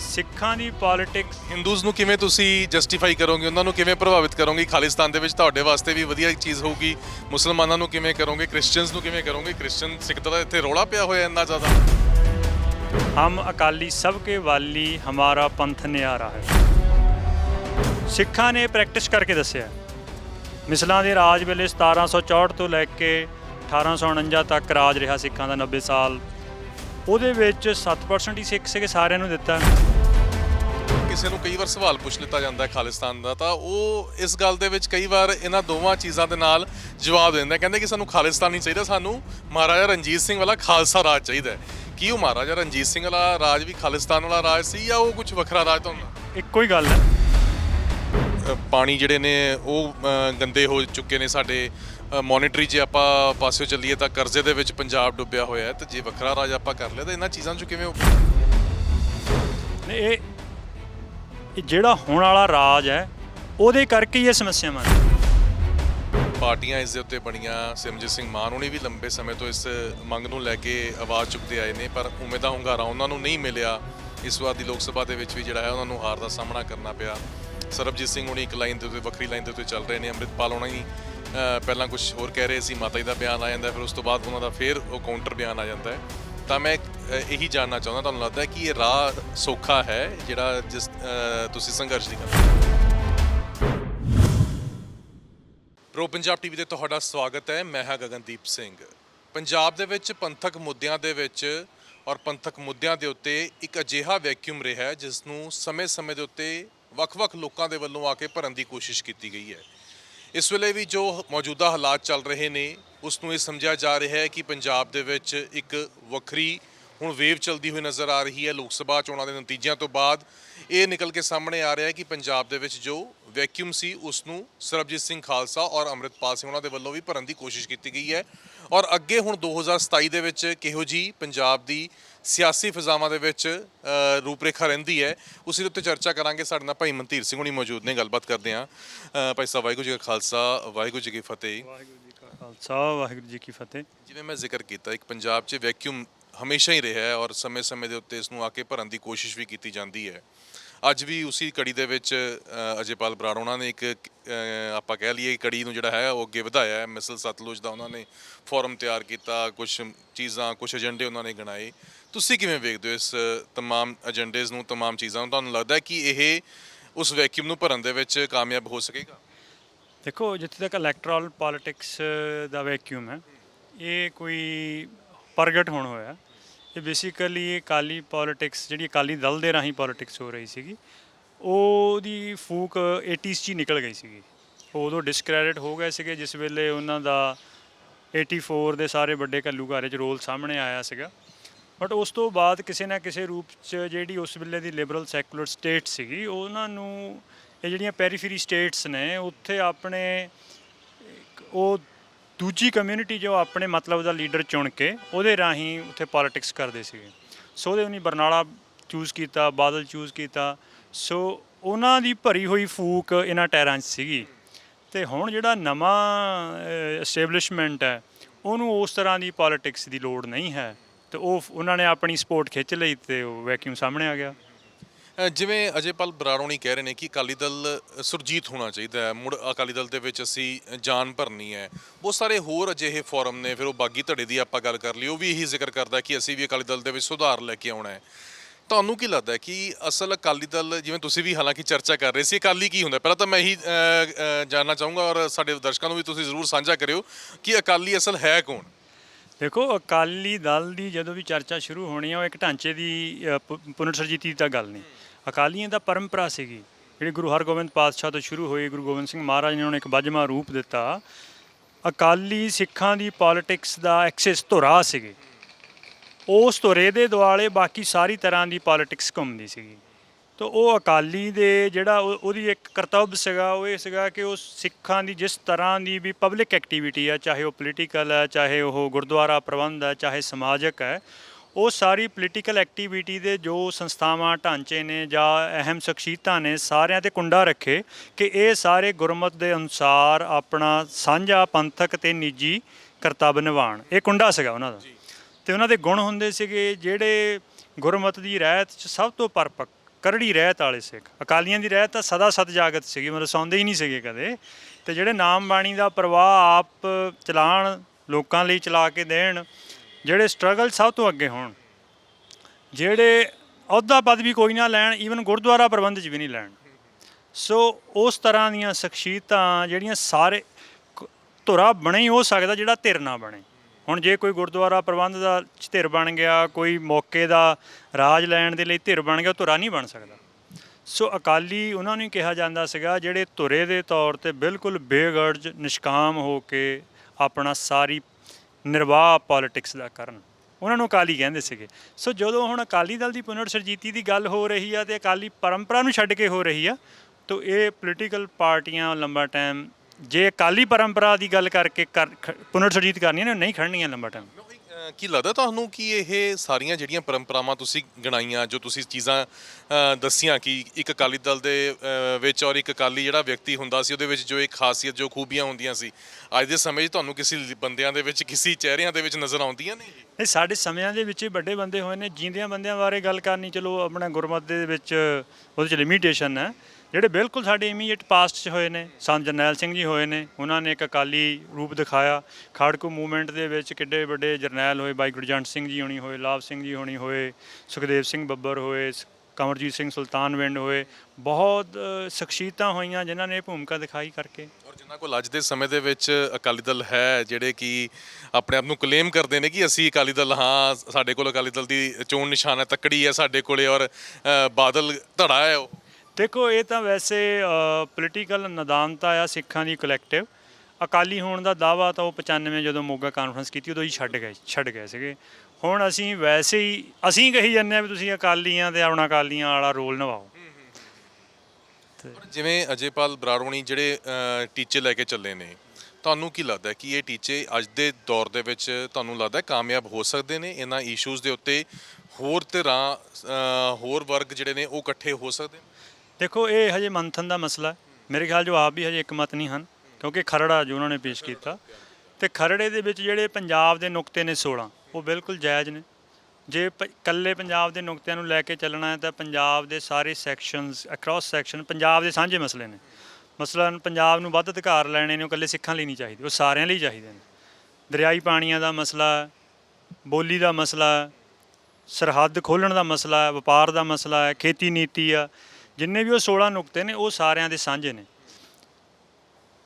ਸਿੱਖਾਂ ਦੀ ਪੋਲਿਟਿਕਸ ਹਿੰਦੂਜ਼ ਨੂੰ ਕਿਵੇਂ ਤੁਸੀਂ ਜਸਟੀਫਾਈ ਕਰੋਗੇ? ਉਹਨਾਂ ਨੂੰ ਕਿਵੇਂ ਪ੍ਰਭਾਵਿਤ ਕਰੋਗੇ? ਖਾਲਿਸਤਾਨ ਦੇ ਵਿੱਚ ਤੁਹਾਡੇ ਵਾਸਤੇ ਵੀ ਵਧੀਆ ਚੀਜ਼ ਹੋਊਗੀ। ਮੁਸਲਮਾਨਾਂ ਨੂੰ ਕਿਵੇਂ ਕਰੋਗੇ? ਕ੍ਰਿਸਚੀਅਨਸ ਨੂੰ ਕਿਵੇਂ ਕਰੋਗੇ? ਕ੍ਰਿਸਚੀਅਨ ਸਿੱਖ ਦਾ ਇੱਥੇ ਰੌਲਾ ਪਿਆ ਹੋਇਆ ਇੰਨਾ ਜ਼ਿਆਦਾ। ਹਮ ਅਕਾਲੀ ਸਭ ਕੇ ਵਾਲੀ ਹਮਾਰਾ ਪੰਥ ਨਿਆਰਾ ਹੈ। ਸਿੱਖਾਂ ਨੇ ਪ੍ਰੈਕਟਿਸ ਕਰਕੇ ਦੱਸਿਆ ਮਿਸਲਾਂ ਦੇ ਰਾਜ ਵੇਲੇ 1764 ਤੋਂ ਲੈ ਕੇ 1849 ਤੱਕ ਰਾਜ ਰਿਹਾ ਸਿੱਖਾਂ ਦਾ 90 ਸਾਲ। ਉਹਦੇ ਵਿੱਚ 7% ਹੀ ਸਿੱਖ ਸੀਗੇ, ਸਾਰਿਆਂ ਨੂੰ ਦਿੱਤਾ ਕਿਸੇ ਨੂੰ ਕਈ ਵਾਰ ਸਵਾਲ ਪੁੱਛ ਲਿੱਤਾ ਜਾਂਦਾ ਹੈ ਖਾਲਿਸਤਾਨ ਦਾ, ਤਾਂ ਉਹ ਇਸ ਗੱਲ ਦੇ ਵਿੱਚ ਕਈ ਵਾਰ ਇਹਨਾਂ ਦੋਵਾਂ ਚੀਜ਼ਾਂ ਦੇ ਨਾਲ ਜਵਾਬ ਦਿੰਦਾ ਕਹਿੰਦੇ ਕਿ ਸਾਨੂੰ ਖਾਲਿਸਤਾਨ ਨਹੀਂ ਚਾਹੀਦਾ, ਸਾਨੂੰ ਮਹਾਰਾਜਾ ਰਣਜੀਤ ਸਿੰਘ ਵਾਲਾ ਖਾਲਸਾ ਰਾਜ ਚਾਹੀਦਾ ਕੀ ਉਹ ਮਹਾਰਾਜਾ ਰਣਜੀਤ ਸਿੰਘ ਵਾਲਾ ਰਾਜ ਵੀ ਖਾਲਿਸਤਾਨ ਵਾਲਾ ਰਾਜ ਸੀ ਜਾਂ ਉਹ ਕੁਝ ਵੱਖਰਾ ਰਾਜ ਤੋਂ ਇੱਕੋ ਹੀ ਗੱਲ ਹੈ। ਪਾਣੀ ਜਿਹੜੇ ਨੇ ਉਹ ਗੰਦੇ ਹੋ ਚੁੱਕੇ ਨੇ ਸਾਡੇ। ਮੋਨਿਟਰੀ ਜੇ ਆਪਾਂ ਪਾਸਿਓ ਚੱਲੀਏ ਤਾਂ ਕਰਜ਼ੇ ਦੇ ਵਿੱਚ ਪੰਜਾਬ ਡੁੱਬਿਆ ਹੋਇਆ ਹੈ ਤੇ ਜੇ ਵੱਖਰਾ ਰਾਜ ਆਪਾਂ ਕਰ ਲਿਆ ਤਾਂ ਇਹਨਾਂ ਚੀਜ਼ਾਂ 'ਚ ਕਿਵੇਂ ਨੇ ਇਹ ਜਿਹੜਾ ਹੋਣ ਵਾਲਾ ਰਾਜ ਹੈ ਉਹਦੇ ਕਰਕੇ ਹੀ ਇਹ ਸਮੱਸਿਆਵਾਂ ਨੇ ਪਾਰਟੀਆਂ ਇਸ ਦੇ ਉੱਤੇ ਬਣੀਆਂ ਸਿਮਜੀਤ ਸਿੰਘ ਮਾਨ ਹੁਣੀ ਵੀ ਲੰਬੇ ਸਮੇਂ ਤੋਂ ਇਸ ਮੰਗ ਨੂੰ ਲੈ ਕੇ ਆਵਾਜ਼ ਚੁੱਕਦੇ ਆਏ ਨੇ, ਪਰ ਉਵੇਂ ਦਾ ਹੁੰਗਾਰਾ ਉਹਨਾਂ ਨੂੰ ਨਹੀਂ ਮਿਲਿਆ। ਇਸ ਵਾਰ ਦੀ ਲੋਕ ਸਭਾ ਦੇ ਵਿੱਚ ਵੀ ਜਿਹੜਾ ਹੈ ਉਹਨਾਂ ਨੂੰ ਹਾਰ ਦਾ ਸਾਹਮਣਾ ਕਰਨਾ ਪਿਆ। ਸਰਬਜੀਤ ਸਿੰਘ ਹੁਣੀ ਇੱਕ ਲਾਈਨ ਦੇ ਉੱਤੇ, ਵੱਖਰੀ ਲਾਈਨ ਦੇ ਉੱਤੇ ਚੱਲ ਰਹੇ ਨੇ। ਅੰਮ੍ਰਿਤਪਾਲ ਹੋਣਾ ਹੀ ਪਹਿਲਾਂ ਕੁਝ ਹੋਰ ਕਹਿ ਰਹੇ ਸੀ, ਮਾਤਾ ਜੀ ਦਾ ਬਿਆਨ ਆ ਜਾਂਦਾ ਫਿਰ ਉਸ ਤੋਂ ਬਾਅਦ ਉਹਨਾਂ ਦਾ ਫਿਰ ਉਹ ਕਾਊਂਟਰ ਬਿਆਨ ਆ ਜਾਂਦਾ ਹੈ। ਤਾਂ ਮੈਂ ਇਹੀ ਜਾਣਨਾ ਚਾਹੁੰਦਾ, ਤੁਹਾਨੂੰ ਲੱਗਦਾ ਕਿ ਇਹ ਰਾਹ ਸੌਖਾ ਹੈ ਜਿਹੜਾ ਜਿਸ ਤੁਸੀਂ ਸੰਘਰਸ਼ ਦੀ ਗੱਲ ਪ੍ਰੋ ਪੰਜਾਬ ਟੀਵੀ ਤੇ ਤੁਹਾਡਾ ਸਵਾਗਤ ਹੈ। ਮੈਂ ਹਾਂ ਗਗਨਦੀਪ ਸਿੰਘ। ਪੰਜਾਬ ਦੇ ਵਿੱਚ ਪੰਥਕ ਮੁੱਦਿਆਂ ਦੇ ਵਿੱਚ ਔਰ ਪੰਥਕ ਮੁੱਦਿਆਂ ਦੇ ਉੱਤੇ ਇੱਕ ਅਜਿਹਾ ਵੈਕਿਊਮ ਰਿਹਾ ਹੈ ਜਿਸ ਨੂੰ ਸਮੇਂ-ਸਮੇਂ ਦੇ ਉੱਤੇ ਵੱਖ-ਵੱਖ ਲੋਕਾਂ ਦੇ ਵੱਲੋਂ ਆ ਕੇ ਭਰਨ ਦੀ ਕੋਸ਼ਿਸ਼ ਕੀਤੀ ਗਈ ਹੈ। ਇਸ ਵੇਲੇ ਵੀ ਜੋ ਮੌਜੂਦਾ ਹਾਲਾਤ ਚੱਲ ਰਹੇ ਨੇ, ਉਸ ਨੂੰ ਇਹ ਸਮਝਿਆ ਜਾ ਰਿਹਾ ਹੈ ਕਿ ਪੰਜਾਬ ਦੇ ਵਿੱਚ ਇੱਕ ਵੱਖਰੀ ਹੁਣ ਵੇਵ ਚਲਦੀ ਹੋਈ ਨਜ਼ਰ ਆ ਰਹੀ ਹੈ। ਲੋਕ ਸਭਾ ਚੋਣਾਂ ਦੇ ਨਤੀਜਿਆਂ ਤੋਂ ਬਾਅਦ ਇਹ ਨਿਕਲ ਕੇ ਸਾਹਮਣੇ ਆ ਰਿਹਾ ਹੈ ਕਿ ਪੰਜਾਬ ਦੇ ਵਿੱਚ ਜੋ ਵੈਕਿਊਮ ਸੀ ਉਸ ਨੂੰ ਸਰਬਜੀਤ ਸਿੰਘ ਖਾਲਸਾ ਔਰ ਅੰਮ੍ਰਿਤਪਾਲ ਸਿੰਘ ਉਹਨਾਂ ਦੇ ਵੱਲੋਂ ਵੀ ਭਰਨ ਦੀ ਕੋਸ਼ਿਸ਼ ਕੀਤੀ ਗਈ ਹੈ। ਔਰ ਅੱਗੇ ਹੁਣ 2027 ਦੇ ਵਿੱਚ ਕਿਹੋ ਜੀ ਪੰਜਾਬ ਦੀ ਸਿਆਸੀ ਫਿਜ਼ਾਵਾਂ ਦੇ ਵਿੱਚ ਰੂਪਰੇਖਾ ਰਹਿੰਦੀ ਹੈ ਉਸੇ ਦੇ ਉੱਤੇ ਚਰਚਾ ਕਰਾਂਗੇ। ਸਾਡੇ ਨਾਲ ਭਾਈ ਮਨਤੀਰ ਸਿੰਘ ਹੁਣੀ ਮੌਜੂਦ ਨੇ ਗੱਲਬਾਤ ਕਰਦੇ ਅ, ਭਾਈ ਸਾਹਿਬ ਵਾਹਿਗੁਰੂ ਜੀ ਕਾ ਖਾਲਸਾ ਵਾਹਿਗੁਰੂ ਜੀ ਕੀ ਫਤਿਹ। ਵਾਹਿਗੁਰੂ ਜੀ ਕਾ ਖਾਲਸਾ ਵਾਹਿਗੁਰੂ ਜੀ ਕੀ ਫਤਿਹ। ਜਿਵੇਂ ਮੈਂ ਜ਼ਿਕਰ ਕੀਤਾ ਇੱਕ ਪੰਜਾਬ 'ਚ ਵੈਕਿਊਮ ਹਮੇਸ਼ਾ ਹੀ ਰਿਹਾ ਹੈ ਔਰ ਸਮੇਂ-ਸਮੇਂ ਦੇ ਉੱਤੇ ਇਸ ਨੂੰ ਆ ਕੇ ਭਰਨ ਦੀ ਕੋਸ਼ਿਸ਼ ਵੀ ਕੀਤੀ ਜਾਂਦੀ ਹੈ। ਅੱਜ ਵੀ ਉਸੇ ਕੜੀ ਦੇ ਵਿੱਚ ਅ, ਅਜੇਪਾਲ ਬਰਾੜ ਉਹਨਾਂ ਨੇ ਇੱਕ ਅ, ਆਪਾਂ ਕਹਿ ਲਈਏ ਕੜੀ ਨੂੰ ਜਿਹੜਾ ਹੈ ਉਹ ਅੱਗੇ ਵਧਾਇਆ ਹੈ ਮਿਸਲ ਸਤਲੁਜ ਦਾ ਉਹਨਾਂ ਨੇ ਫੋਰਮ ਤਿਆਰ ਕੀਤਾ ਕੁਝ ਚੀਜ਼ਾਂ ਕੁਝ ਏਜੰਡੇ ਉਹਨਾਂ ਨੇ ਗਣਾਏ ਤੁਸੀਂ ਕਿਵੇਂ ਵੇਖਦੇ ਹੋ ਇਸ तमाम ਏਜੰਡੇਜ਼ ਨੂੰ तमाम ਚੀਜ਼ਾਂ ਨੂੰ ਤੁਹਾਨੂੰ ਲੱਗਦਾ ਹੈ ਕਿ ਇਹ ਉਸ ਵੈਕਿਊਮ ਨੂੰ ਭਰਨ ਦੇ ਵਿੱਚ ਕਾਮਯਾਬ ਹੋ ਸਕੇਗਾ ਦੇਖੋ ਜਿੱਥੇ ਤੱਕ ਇਲੈਕਟ੍ਰਲ ਪੋਲਿਟਿਕਸ ਦਾ ਵੈਕਿਊਮ ਹੈ ਇਹ ਕੋਈ ਪ੍ਰਗਟ ਹੋਣ ਹੋਇਆ ਇਹ ਬੇਸਿਕਲੀ ਇਹ ਕਾਲੀ ਪੋਲਿਟਿਕਸ ਜਿਹੜੀ ਅਕਾਲੀ ਦਲ ਦੇ ਰਾਹੀਂ ਪੋਲਿਟਿਕਸ ਹੋ ਰਹੀ ਸੀਗੀ, ਉਹਦੀ ਫੂਕ 80s 'ਚ ਹੀ ਨਿਕਲ ਗਈ ਸੀਗੀ। ਉਹ ਉਦੋਂ ਡਿਸਕ੍ਰੈਡਿਟ ਹੋ ਗਏ ਸੀਗੇ, ਜਿਸ ਵੇਲੇ ਉਹਨਾਂ ਦਾ 84 ਦੇ ਸਾਰੇ ਵੱਡੇ ਘੱਲੂਘਾਰੇ 'ਚ ਰੋਲ ਸਾਹਮਣੇ ਆਇਆ ਸੀਗਾ। ਬਟ ਉਸ ਤੋਂ ਬਾਅਦ ਕਿਸੇ ਨਾ ਕਿਸੇ ਰੂਪ 'ਚ ਜਿਹੜੀ ਉਸ ਵੇਲੇ ਦੀ ਲਿਬਰਲ ਸੈਕੂਲਰ ਸਟੇਟ ਸੀਗੀ, ਉਹਨਾਂ ਨੂੰ ਇਹ ਜਿਹੜੀਆਂ ਪੈਰੀਫੇਰੀ ਸਟੇਟਸ ਨੇ, ਉੱਥੇ ਆਪਣੇ ਉਹ ਦੂਜੀ ਕਮਿਊਨਿਟੀ ਜੋ ਆਪਣੇ ਮਤਲਬ ਦਾ ਲੀਡਰ ਚੁਣ ਕੇ ਉਹਦੇ ਰਾਹੀਂ ਉੱਥੇ ਪੋਲਿਟਿਕਸ ਕਰਦੇ ਸੀਗੇ। ਸੋ ਉਹਦੇ ਉਹਨੇ ਬਰਨਾਲਾ ਚੂਜ਼ ਕੀਤਾ, ਬਾਦਲ ਚੂਜ਼ ਕੀਤਾ। ਸੋ ਉਹਨਾਂ ਦੀ ਭਰੀ ਹੋਈ ਫੂਕ ਇਹਨਾਂ ਟਾਇਰਾਂ 'ਚ ਸੀਗੀ। ਤੇ ਹੁਣ ਜਿਹੜਾ ਨਵਾਂ ਐਸਟੈਬਲਿਸ਼ਮੈਂਟ ਹੈ, ਉਹਨੂੰ ਉਸ ਤਰ੍ਹਾਂ ਦੀ ਪੋਲਿਟਿਕਸ ਦੀ ਲੋੜ ਨਹੀਂ ਹੈ। ਤੇ ਉਹ, ਉਹਨਾਂ ਨੇ ਆਪਣੀ ਸਪੋਰਟ ਖਿੱਚ ਲਈ ਤੇ ਉਹ ਵੈਕਿਊਮ ਸਾਹਮਣੇ ਆ ਗਿਆ। ਜਿਵੇਂ ਅਜੇਪਾਲ ਬਰਾੜੋਣੀ ਕਹਿ ਰਹੇ ਨੇ ਕਿ ਅਕਾਲੀ ਦਲ ਸੁਰਜੀਤ ਹੋਣਾ ਚਾਹੀਦਾ ਹੈ। ਮੁੜ ਅਕਾਲੀ ਦਲ ਦੇ ਵਿੱਚ ਅਸੀਂ ਜਾਨ ਭਰਨੀ ਹੈ। ਬਹੁਤ ਸਾਰੇ ਹੋਰ ਅਜਿਹੇ ਫੋਰਮ ਨੇ ਫਿਰ ਉਹ ਬਾਗੀ ਧੜੇ ਦੀ ਆਪਾਂ ਗੱਲ ਕਰ ਲਈ ਉਹ ਵੀ ਇਹੀ ਜ਼ਿਕਰ ਕਰਦਾ ਕਿ ਅਸੀਂ ਵੀ ਅਕਾਲੀ ਦਲ ਦੇ ਵਿੱਚ ਸੁਧਾਰ ਲੈ ਕੇ ਆਉਣਾ ਹੈ। ਤੁਹਾਨੂੰ ਕੀ ਲੱਗਦਾ ਕਿ ਅਸਲ ਅਕਾਲੀ ਦਲ ਜਿਵੇਂ ਤੁਸੀਂ ਵੀ ਹਾਲਾਂਕਿ ਚਰਚਾ ਕਰ ਰਹੇ ਸੀ ਅਕਾਲੀ ਕੀ ਹੁੰਦਾ ਪਹਿਲਾਂ ਤਾਂ ਮੈਂ ਇਹੀ ਅ, ਜਾਣਨਾ ਚਾਹੂੰਗਾ ਔਰ ਸਾਡੇ ਦਰਸ਼ਕਾਂ ਨੂੰ ਵੀ ਤੁਸੀਂ ਜ਼ਰੂਰ ਸਾਂਝਾ ਕਰਿਓ ਕਿ ਅਕਾਲੀ ਅਸਲ ਹੈ ਕੌਣ? ਦੇਖੋ, ਅਕਾਲੀ ਦਲ ਦੀ ਜਦੋਂ ਵੀ ਚਰਚਾ ਸ਼ੁਰੂ ਹੋਣੀ ਆ, ਉਹ ਇੱਕ ਢਾਂਚੇ ਦੀ ਪੁ- ਪੁਨਰ ਸਰਜੀਤੀ ਦੀ ਤਾਂ ਗੱਲ ਨਹੀਂ। ਅਕਾਲੀਆਂ ਦਾ ਪਰੰਪਰਾ ਸੀਗੀ। ਜਿਹੜੀ ਗੁਰੂ ਹਰਗੋਬਿੰਦ ਪਾਤਸ਼ਾਹ ਤੋਂ ਸ਼ੁਰੂ ਹੋਈ, ਗੁਰੂ ਗੋਬਿੰਦ ਸਿੰਘ ਮਹਾਰਾਜ ਨੇ ਉਹਨੂੰ ਇੱਕ ਵੱਜਵਾਂ ਰੂਪ ਦਿੱਤਾ। ਅਕਾਲੀ ਸਿੱਖਾਂ ਦੀ ਪੋਲਿਟਿਕਸ ਦਾ ਐਕਸਿਸ ਧੁਰਾ ਸੀਗੇ। ਉਸ ਧੁਰੇ ਦੇ ਦੁਆਲੇ ਬਾਕੀ ਸਾਰੀ ਤਰ੍ਹਾਂ ਦੀ ਪੋਲਿਟਿਕਸ ਘੁੰਮਦੀ ਸੀਗੀ। ਤਾਂ ਉਹ ਅਕਾਲੀ ਦੇ ਜਿਹੜਾ ਉਹ- ਉਹਦੀ ਇੱਕ ਕਰਤੱਵ ਸੀਗਾ ਉਹ ਇਹ ਸੀਗਾ ਕਿ ਉਹ ਸਿੱਖਾਂ ਦੀ ਜਿਸ ਤਰ੍ਹਾਂ ਦੀ ਵੀ ਪਬਲਿਕ ਐਕਟੀਵਿਟੀ ਹੈ ਚਾਹੇ ਉਹ ਪੋਲੀਟੀਕਲ ਹੈ ਚਾਹੇ ਉਹ ਗੁਰਦੁਆਰਾ ਪ੍ਰਬੰਧ ਹੈ ਚਾਹੇ ਸਮਾਜਿਕ ਹੈ ਉਹ ਸਾਰੀ ਪੋਲੀਟੀਕਲ ਐਕਟੀਵਿਟੀ ਦੇ ਜੋ ਸੰਸਥਾਵਾਂ ਢਾਂਚੇ ਨੇ ਜਾਂ ਅਹਿਮ ਸ਼ਖਸੀਅਤਾਂ ਨੇ ਸਾਰਿਆਂ ਤੇ ਕੁੰਡਾ ਰੱਖੇ ਕਿ ਇਹ ਸਾਰੇ ਗੁਰਮਤ ਦੇ ਅਨੁਸਾਰ ਆਪਣਾ ਸਾਂਝਾ ਪੰਥਕ ਤੇ ਨਿੱਜੀ ਕਰਤੱਵ ਨਿਭਾਉਣ। ਇਹ ਕੁੰਡਾ ਸੀਗਾ ਉਹਨਾਂ ਦਾ। ਤੇ ਉਹਨਾਂ ਦੇ ਗੁਣ ਹੁੰਦੇ ਸੀਗੇ ਜਿਹੜੇ ਗੁਰਮਤ ਦੀ ਰਹਿਤ ਚ ਸਭ ਤੋਂ ਪਰਪੱਕ ਕਰੜੀ ਰਹਿਤ ਵਾਲੇ ਸਿੱਖ। ਅਕਾਲੀਆਂ ਦੀ ਰਹਿਤ ਤਾਂ ਸਦਾ ਸਤ ਜਾਗਤ ਸੀਗੀ, ਮਤਲਬ ਸੌਂਦੇ ਹੀ ਨਹੀਂ ਸੀਗੇ ਕਦੇ। ਤੇ ਜਿਹੜੇ ਨਾਮ ਬਾਣੀ ਦਾ ਪ੍ਰਵਾਹ ਆਪ ਚਲਾਣ, ਲੋਕਾਂ ਲਈ ਚਲਾ ਕੇ ਦੇਣ, ਜਿਹੜੇ ਸਟਰਗਲ ਸਭ ਤੋਂ ਅੱਗੇ ਹੋਣ, ਜਿਹੜੇ ਅਹੁਦਾ ਪਦ ਵੀ ਕੋਈ ਨਾ ਲੈਣ ਈਵਨ ਗੁਰਦੁਆਰਾ ਪ੍ਰਬੰਧ 'ਚ ਵੀ ਨਹੀਂ ਲੈਣ। ਸੋ ਉਸ ਤਰ੍ਹਾਂ ਦੀਆਂ ਸ਼ਖਸੀਅਤਾਂ ਜਿਹੜੀਆਂ ਸਾਰੇ ਕ- ਧੁਰਾ ਬਣੇ ਹੀ ਹੋ ਸਕਦਾ ਜਿਹੜਾ ਧਿਰ ਨਾ ਬਣੇ। ਹੁਣ ਜੇ ਕੋਈ ਗੁਰਦੁਆਰਾ ਪ੍ਰਬੰਧ ਦਾ ਧਿਰ ਬਣ ਗਿਆ, ਕੋਈ ਮੌਕੇ ਦਾ ਰਾਜ ਲੈਣ ਦੇ ਲਈ ਧਿਰ ਬਣ ਗਿਆ ਧੁਰਾ ਨਹੀਂ ਬਣ ਸਕਦਾ। ਸੋ ਅਕਾਲੀ ਉਹਨਾਂ ਨੂੰ ਹੀ ਕਿਹਾ ਜਾਂਦਾ ਸੀਗਾ, ਜਿਹੜੇ ਧੁਰੇ ਦੇ ਤੌਰ ਤੇ ਬਿਲਕੁਲ ਬੇਗਰਜ ਨਿਸ਼ਕਾਮ ਹੋ ਕੇ ਆਪਣਾ ਸਾਰੀ ਨਿਰਵਾਹ ਪੋਲਿਟਿਕਸ ਦਾ ਕਰਨ। ਉਹਨਾਂ ਨੂੰ ਅਕਾਲੀ ਕਹਿੰਦੇ ਸੀਗੇ। ਸੋ ਜਦੋਂ ਹੁਣ ਅਕਾਲੀ ਦਲ ਦੀ ਪੁਨਰ ਸਰਜੀਤੀ ਦੀ ਗੱਲ ਹੋ ਰਹੀ ਆ ਤੇ ਅਕਾਲੀ ਪਰੰਪਰਾ ਨੂੰ ਛੱਡ ਕੇ ਹੋ ਰਹੀ ਆ, ਤਾਂ ਇਹ ਪੋਲੀਟੀਕਲ ਪਾਰਟੀਆਂ ਲੰਬਾ ਟਾਈਮ ਜੇ ਅਕਾਲੀ ਪਰੰਪਰਾ ਦੀ ਗੱਲ ਕਰਕੇ ਪੁਨਰ ਸਰਜੀਤ ਕਰਨੀ ਨੇ ਨਹੀਂ ਖੜਨੀਆਂ ਲੰਬਾ ਟਾਈਮ ਕੀ ਲੱਗਦਾ ਤੁਹਾਨੂੰ ਕਿ ਇਹ ਸਾਰੀਆਂ ਜਿਹੜੀਆਂ ਪਰੰਪਰਾਵਾਂ ਤੁਸੀਂ ਗਣਾਈਆਂ ਜੋ ਤੁਸੀਂ ਚੀਜ਼ਾਂ ਦੱਸੀਆਂ ਕਿ ਇੱਕ ਅਕਾਲੀ ਦਲ ਦੇ ਵਿੱਚ ਔਰ ਇੱਕ ਅਕਾਲੀ ਜਿਹੜਾ ਵਿਅਕਤੀ ਹੁੰਦਾ ਸੀ ਉਹਦੇ ਵਿੱਚ ਜੋ ਇੱਕ ਖਾਸੀਅਤ ਜੋ ਖੂਬੀਆਂ ਹੁੰਦੀਆਂ ਸੀ ਅੱਜ ਦੇ ਸਮੇਂ 'ਚ ਤੁਹਾਨੂੰ ਕਿਸੇ ਬੰਦਿਆਂ ਦੇ ਵਿੱਚ ਕਿਸੇ ਚਿਹਰਿਆਂ ਦੇ ਵਿੱਚ ਨਜ਼ਰ ਆਉਂਦੀਆਂ ਨੇ ਇਹ? ਇਹ ਸਾਡੇ ਸਮਿਆਂ ਦੇ ਵਿੱਚ ਵੱਡੇ ਬੰਦੇ ਹੋਏ ਨੇ ਜੀਂਦਿਆਂ ਬੰਦਿਆਂ ਬਾਰੇ ਗੱਲ ਕਰਨੀ ਚਲੋ ਆਪਣਾ ਗੁਰਮਤ ਦੇ ਵਿੱਚ ਉਹਦੇ ਚ ਲਿਮਿਟੇਸ਼ਨ ਹੈ ਜਿਹੜੇ ਬਿਲਕੁਲ ਸਾਡੇ ਇਮੀਡੀਏਟ ਪਾਸਟ 'ਚ ਹੋਏ ਨੇ, ਸੰਤ ਜਰਨੈਲ ਸਿੰਘ ਜੀ ਹੋਏ ਨੇ, ਉਹਨਾਂ ਨੇ ਇੱਕ ਅਕਾਲੀ ਰੂਪ ਦਿਖਾਇਆ। ਖਾੜਕੂ ਮੂਵਮੈਂਟ ਦੇ ਵਿੱਚ ਕਿੱਡੇ ਵੱਡੇ ਜਰਨੈਲ ਹੋਏ, ਬਾਈ ਗੁਰਜੰਟ ਸਿੰਘ ਜੀ ਹੋਣੀ ਹੋਏ, ਲਾਭ ਸਿੰਘ ਜੀ ਹੋਣੀ ਹੋਏ, ਸੁਖਦੇਵ ਸਿੰਘ ਬੱਬਰ ਹੋਏ, ਸ- ਕਮਰਜੀਤ ਸਿੰਘ ਸੁਲਤਾਨਵਿੰਡ ਹੋਏ। ਬਹੁਤ ਸ਼ਖਸੀਅਤਾਂ ਹੋਈਆਂ ਜਿਨ੍ਹਾਂ ਨੇ ਇਹ ਭੂਮਿਕਾ ਦਿਖਾਈ ਕਰਕੇ। ਔਰ ਜਿਨ੍ਹਾਂ ਕੋਲ ਅੱਜ ਦੇ ਸਮੇਂ ਦੇ ਵਿੱਚ ਅਕਾਲੀ ਦਲ ਹੈ, ਜਿਹੜੇ ਕਿ ਆਪਣੇ ਆਪ ਨੂੰ ਕਲੇਮ ਕਰਦੇ ਨੇ ਕਿ ਅਸੀਂ ਅਕਾਲੀ ਦਲ, ਹਾਂ, ਸਾਡੇ ਕੋਲ ਅਕਾਲੀ ਦਲ ਦੀ ਚੋਣ ਨਿਸ਼ਾਨ ਹੈ ਤੱਕੜੀ ਹੈ ਸਾਡੇ ਕੋਲੇ ਔਰ ਬਾਦਲ ਧੜਾ ਹੈ ਉਹ। ਦੇਖੋ, ਇਹ ਤਾਂ ਵੈਸੇ ਪੋਲੀਟੀਕਲ ਨਦਾਨਤਾ ਆ ਸਿੱਖਾਂ ਦੀ ਕਲੈਕਟਿਵ ਅਕਾਲੀ ਹੋਣ ਦਾ ਦਾਵਾ ਤਾਂ ਉਹ 95 ਜਦੋਂ ਮੋਗਾ ਕਾਨਫਰੰਸ ਕੀਤੀ, ਉਦੋਂ ਹੀ ਛੱਡ ਗਏ ਛੱਡ ਗਏ ਸੀਗੇ। ਹੁਣ ਅਸੀਂ ਵੈਸੇ ਹੀ, ਅਸੀਂ ਕਹੀ ਜਾਂਦੇ ਆ ਵੀ ਤੁਸੀਂ ਅਕਾਲੀਆਂ ਤੇ ਆਪਣਾ ਅਕਾਲੀਆਂ ਵਾਲਾ ਰੋਲ ਨਿਭਾਓ। ਪਰ ਜਿਵੇਂ ਅਜੇਪਾਲ ਬਰਾੜੋਣੀ ਜਿਹੜੇ ਟੀਚੇ ਲੈ ਕੇ ਚੱਲੇ ਨੇ, ਤੁਹਾਨੂੰ ਕੀ ਲੱਗਦਾ ਕਿ ਇਹ ਟੀਚੇ ਅੱਜ ਦੇ ਦੌਰ ਦੇ ਵਿੱਚ ਤੁਹਾਨੂੰ ਲੱਗਦਾ ਕਾਮਯਾਬ ਹੋ ਸਕਦੇ ਨੇ? ਇਹਨਾਂ ਇਸ਼ੂਜ਼ ਦੇ ਉੱਤੇ ਹੋਰ ਧਿਰਾਂ ਹੋਰ ਵਰਗ ਜਿਹੜੇ ਨੇ ਉਹ ਇਕੱਠੇ ਹੋ ਸਕਦੇ ਨੇ? ਦੇਖੋ, ਇਹ ਹਜੇ ਮੰਥਨ ਦਾ ਮਸਲਾ ਮੇਰੇ ਖਿਆਲ ਜੋ ਆਪ ਵੀ ਹਜੇ ਇੱਕ ਮਤ ਨਹੀਂ ਹਨ, ਕਿਉਂਕਿ ਖਰੜਾ ਜੋ ਉਹਨਾਂ ਨੇ ਪੇਸ਼ ਕੀਤਾ। ਤੇ ਖਰੜੇ ਦੇ ਵਿੱਚ ਜਿਹੜੇ ਪੰਜਾਬ ਦੇ ਨੁਕਤੇ ਨੇ 16 ਉਹ ਬਿਲਕੁਲ ਜਾਇਜ਼ ਨੇ। ਜੇ ਪ- ਇਕੱਲੇ ਪੰਜਾਬ ਦੇ ਨੁਕਤਿਆਂ ਨੂੰ ਲੈ ਕੇ ਚੱਲਣਾ ਹੈ, ਤਾਂ ਪੰਜਾਬ ਦੇ ਸਾਰੇ ਸੈਕਸ਼ਨਸ ਅਕ੍ਰੋਸ ਸੈਕਸ਼ਨ ਪੰਜਾਬ ਦੇ ਸਾਂਝੇ ਮਸਲੇ ਨੇ। ਮਸਲਨ ਪੰਜਾਬ ਨੂੰ ਵੱਧ ਅਧਿਕਾਰ ਲੈਣੇ ਨੇ, ਉਹ ਇਕੱਲੇ ਸਿੱਖਾਂ ਲਈ ਨਹੀਂ ਚਾਹੀਦੇ, ਉਹ ਸਾਰਿਆਂ ਲਈ ਚਾਹੀਦੇ ਨੇ। ਦਰਿਆਈ ਪਾਣੀਆਂ ਦਾ ਮਸਲਾ ਬੋਲੀ ਦਾ ਮਸਲਾ ਸਰਹੱਦ ਖੋਲਣ ਦਾ ਮਸਲਾ ਵਪਾਰ ਦਾ ਮਸਲਾ ਹੈ, ਖੇਤੀ ਨੀਤੀ ਆ ਜਿੰਨੇ ਵੀ ਉਹ 16 ਨੁਕਤੇ ਨੇ ਉਹ ਸਾਰਿਆਂ ਦੇ ਸਾਂਝੇ ਨੇ।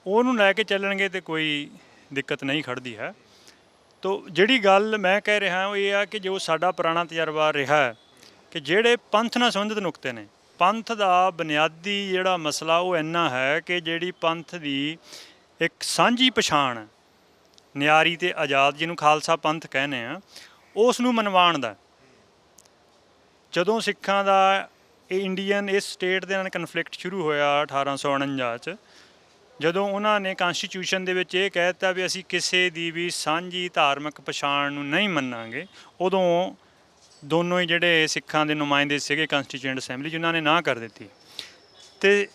ਉਹਨੂੰ ਲੈ ਕੇ ਚੱਲਣਗੇ ਤੇ ਕੋਈ ਦਿੱਕਤ ਨਹੀਂ ਖੜਦੀ ਹੈ। ਤੋ ਜਿਹੜੀ ਗੱਲ ਮੈਂ ਕਹਿ ਰਿਹਾ ਉਹ ਇਹ ਆ ਕਿ ਜੋ ਸਾਡਾ ਪੁਰਾਣਾ ਤਜਰਬਾ ਰਿਹਾ ਹੈ ਕਿ ਜਿਹੜੇ ਪੰਥ ਨਾਲ ਸੰਬੰਧਿਤ ਨੁਕਤੇ ਨੇ ਪੰਥ ਦਾ ਬੁਨਿਆਦੀ ਜਿਹੜਾ ਮਸਲਾ ਉਹ ਇੰਨਾ ਹੈ ਕਿ ਜਿਹੜੀ ਪੰਥ ਦੀ ਇੱਕ ਸਾਂਝੀ ਪਛਾਣ ਹੈ, ਨਿਆਰੀ ਤੇ ਆਜ਼ਾਦ ਜਿਹਨੂੰ ਖਾਲਸਾ ਪੰਥ ਕਹਿੰਦੇ ਆ ਉਸ ਨੂੰ ਮਨਵਾਉਣ ਦਾ ਜਦੋਂ ਸਿੱਖਾਂ ਦਾ ਇਹ ਇੰਡੀਅਨ ਇਸ ਸਟੇਟ ਦੇ ਨਾਲ ਕਨਫਲਿਕਟ ਸ਼ੁਰੂ ਹੋਇਆ 1849 ਚ। ਜਦੋਂ ਉਹਨਾਂ ਨੇ ਕਨਸਟੀਟਿਊਸ਼ਨ ਦੇ ਵਿੱਚ ਇਹ ਕਹਿ ਦਿੱਤਾ ਵੀ ਅਸੀਂ ਕਿਸੇ ਦੀ ਵੀ ਸਾਂਝੀ ਧਾਰਮਿਕ ਪਛਾਣ ਨੂੰ ਨਹੀਂ ਮੰਨਾਂਗੇ, ਉਦੋਂ ਦੋਨੋਂ ਹੀ ਜਿਹੜੇ ਸਿੱਖਾਂ ਦੇ ਨੁਮਾਇੰਦੇ ਸੀਗੇ ਕਨਸਟੀਟਿਊਐਂਟ ਅਸੈਂਬਲੀ ਜਿਨ੍ਹਾਂ ਨੇ ਨਾ ਕਰ ਦਿੱਤੀ। ਤੇ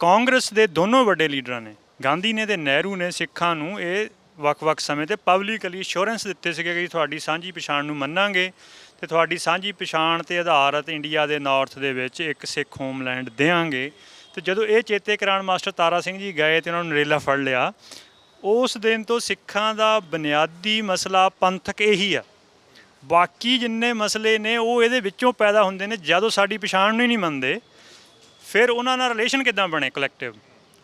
ਕਾਂਗਰਸ ਦੇ ਦੋਨੋਂ ਵੱਡੇ ਲੀਡਰਾਂ ਨੇ, ਗਾਂਧੀ ਨੇ ਤੇ ਨਹਿਰੂ ਨੇ ਸਿੱਖਾਂ ਨੂੰ ਇਹ ਵੱਖ-ਵੱਖ ਸਮੇਂ ਤੇ ਪਬਲਿਕਲੀ ਅਸ਼ੋਰੈਂਸ ਦਿੱਤੇ ਸੀਗੇ ਕਿ ਤੁਹਾਡੀ ਸਾਂਝੀ ਪਛਾਣ ਨੂੰ ਮੰਨਾਂਗੇ ਤੇ ਤੁਹਾਡੀ ਸਾਂਝੀ ਪਛਾਣ ਤੇ ਆਧਾਰਿਤ ਇੰਡੀਆ ਦੇ ਨਾਰਥ ਦੇ ਵਿੱਚ ਇੱਕ ਸਿੱਖ ਹੋਮਲੈਂਡ ਦੇਵਾਂਗੇ। ਤੇ ਜਦੋਂ ਇਹ ਚੇਤੇ ਕਰਾਉਣ ਮਾਸਟਰ ਤਾਰਾ ਸਿੰਘ ਜੀ ਗਏ ਤੇ ਉਹਨਾਂ ਨੂੰ ਨਰੇਲਾ ਫੜ ਲਿਆ, ਉਸ ਦਿਨ ਤੋਂ ਸਿੱਖਾਂ ਦਾ ਬੁਨਿਆਦੀ ਮਸਲਾ ਪੰਥਕ ਇਹੀ ਆ। ਬਾਕੀ ਜਿੰਨੇ ਮਸਲੇ ਨੇ ਉਹ ਇਹਦੇ ਵਿੱਚੋਂ ਪੈਦਾ ਹੁੰਦੇ ਨੇ, ਜਦੋਂ ਸਾਡੀ ਪਛਾਣ ਨੂੰ ਹੀ ਨਹੀਂ ਮੰਨਦੇ, ਫਿਰ ਉਹਨਾਂ ਨਾਲ ਰਿਲੇਸ਼ਨ ਕਿੱਦਾਂ ਬਣੇ ਕਲੈਕਟਿਵ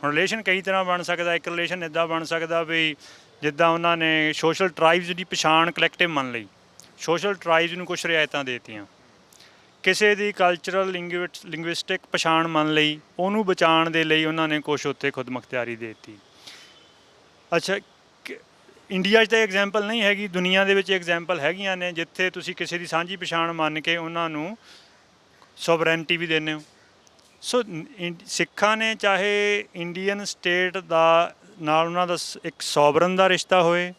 ਹੁਣ ਰਿਲੇਸ਼ਨ ਕਈ ਤਰ੍ਹਾਂ ਬਣ ਸਕਦਾ, ਇੱਕ ਰਿਲੇਸ਼ਨ ਇਦਾਂ ਬਣ ਸਕਦਾ ਵੀ ਜਿੱਦਾਂ ਉਹਨਾਂ ਨੇ ਸੋਸ਼ਲ ਟ੍ਰਾਈਬਸ ਦੀ ਪਛਾਣ ਕਲੈਕਟਿਵ ਮੰਨ ਲਈ। ਸੋਸ਼ਲ ਟ੍ਰਾਈਬਸ ਨੂੰ ਕੁਝ ਰਿਆਇਤਾਂ ਦੇਤੀਆਂ। ਕਿਸੇ ਦੀ ਕਲਚਰਲ ਲਿੰਗੁਇਸਟਿਕ ਪਛਾਣ ਮੰਨ ਲਈ, ਉਹਨੂੰ ਬਚਾਉਣ ਦੇ ਲਈ ਉਹਨਾਂ ਨੇ ਕੁਝ ਉੱਤੇ ਖੁਦ ਮੁਖਤਿਆਰੀ ਦੇ ਅੱਛਾ, ਕਿ- ਇੰਡੀਆ 'ਚ ਤਾਂ ਐਗਜ਼ਾਮਪਲ ਨਹੀਂ ਹੈਗੀ, ਦੁਨੀਆ ਦੇ ਵਿੱਚ ਐਗਜ਼ਾਮਪਲ ਹੈਗੀਆਂ ਨੇ, ਜਿੱਥੇ ਤੁਸੀਂ ਕਿਸੇ ਦੀ ਸਾਂਝੀ ਪਛਾਣ ਮੰਨ ਕੇ ਉਹਨਾਂ ਨੂੰ ਸੋਵਰੈਂਟੀ ਵੀ ਦਿੰਦੇ ਹੋ। ਸੋ ਇੰ- ਸਿੱਖਾਂ ਨੇ ਚਾਹੇ ਇੰਡੀਅਨ ਸਟੇਟ ਦਾ ਨਾਲ ਉਹਨਾਂ ਦਾ ਸ- ਇੱਕ ਸੌਬਰਨ ਦਾ ਰਿਸ਼ਤਾ ਹੋਏ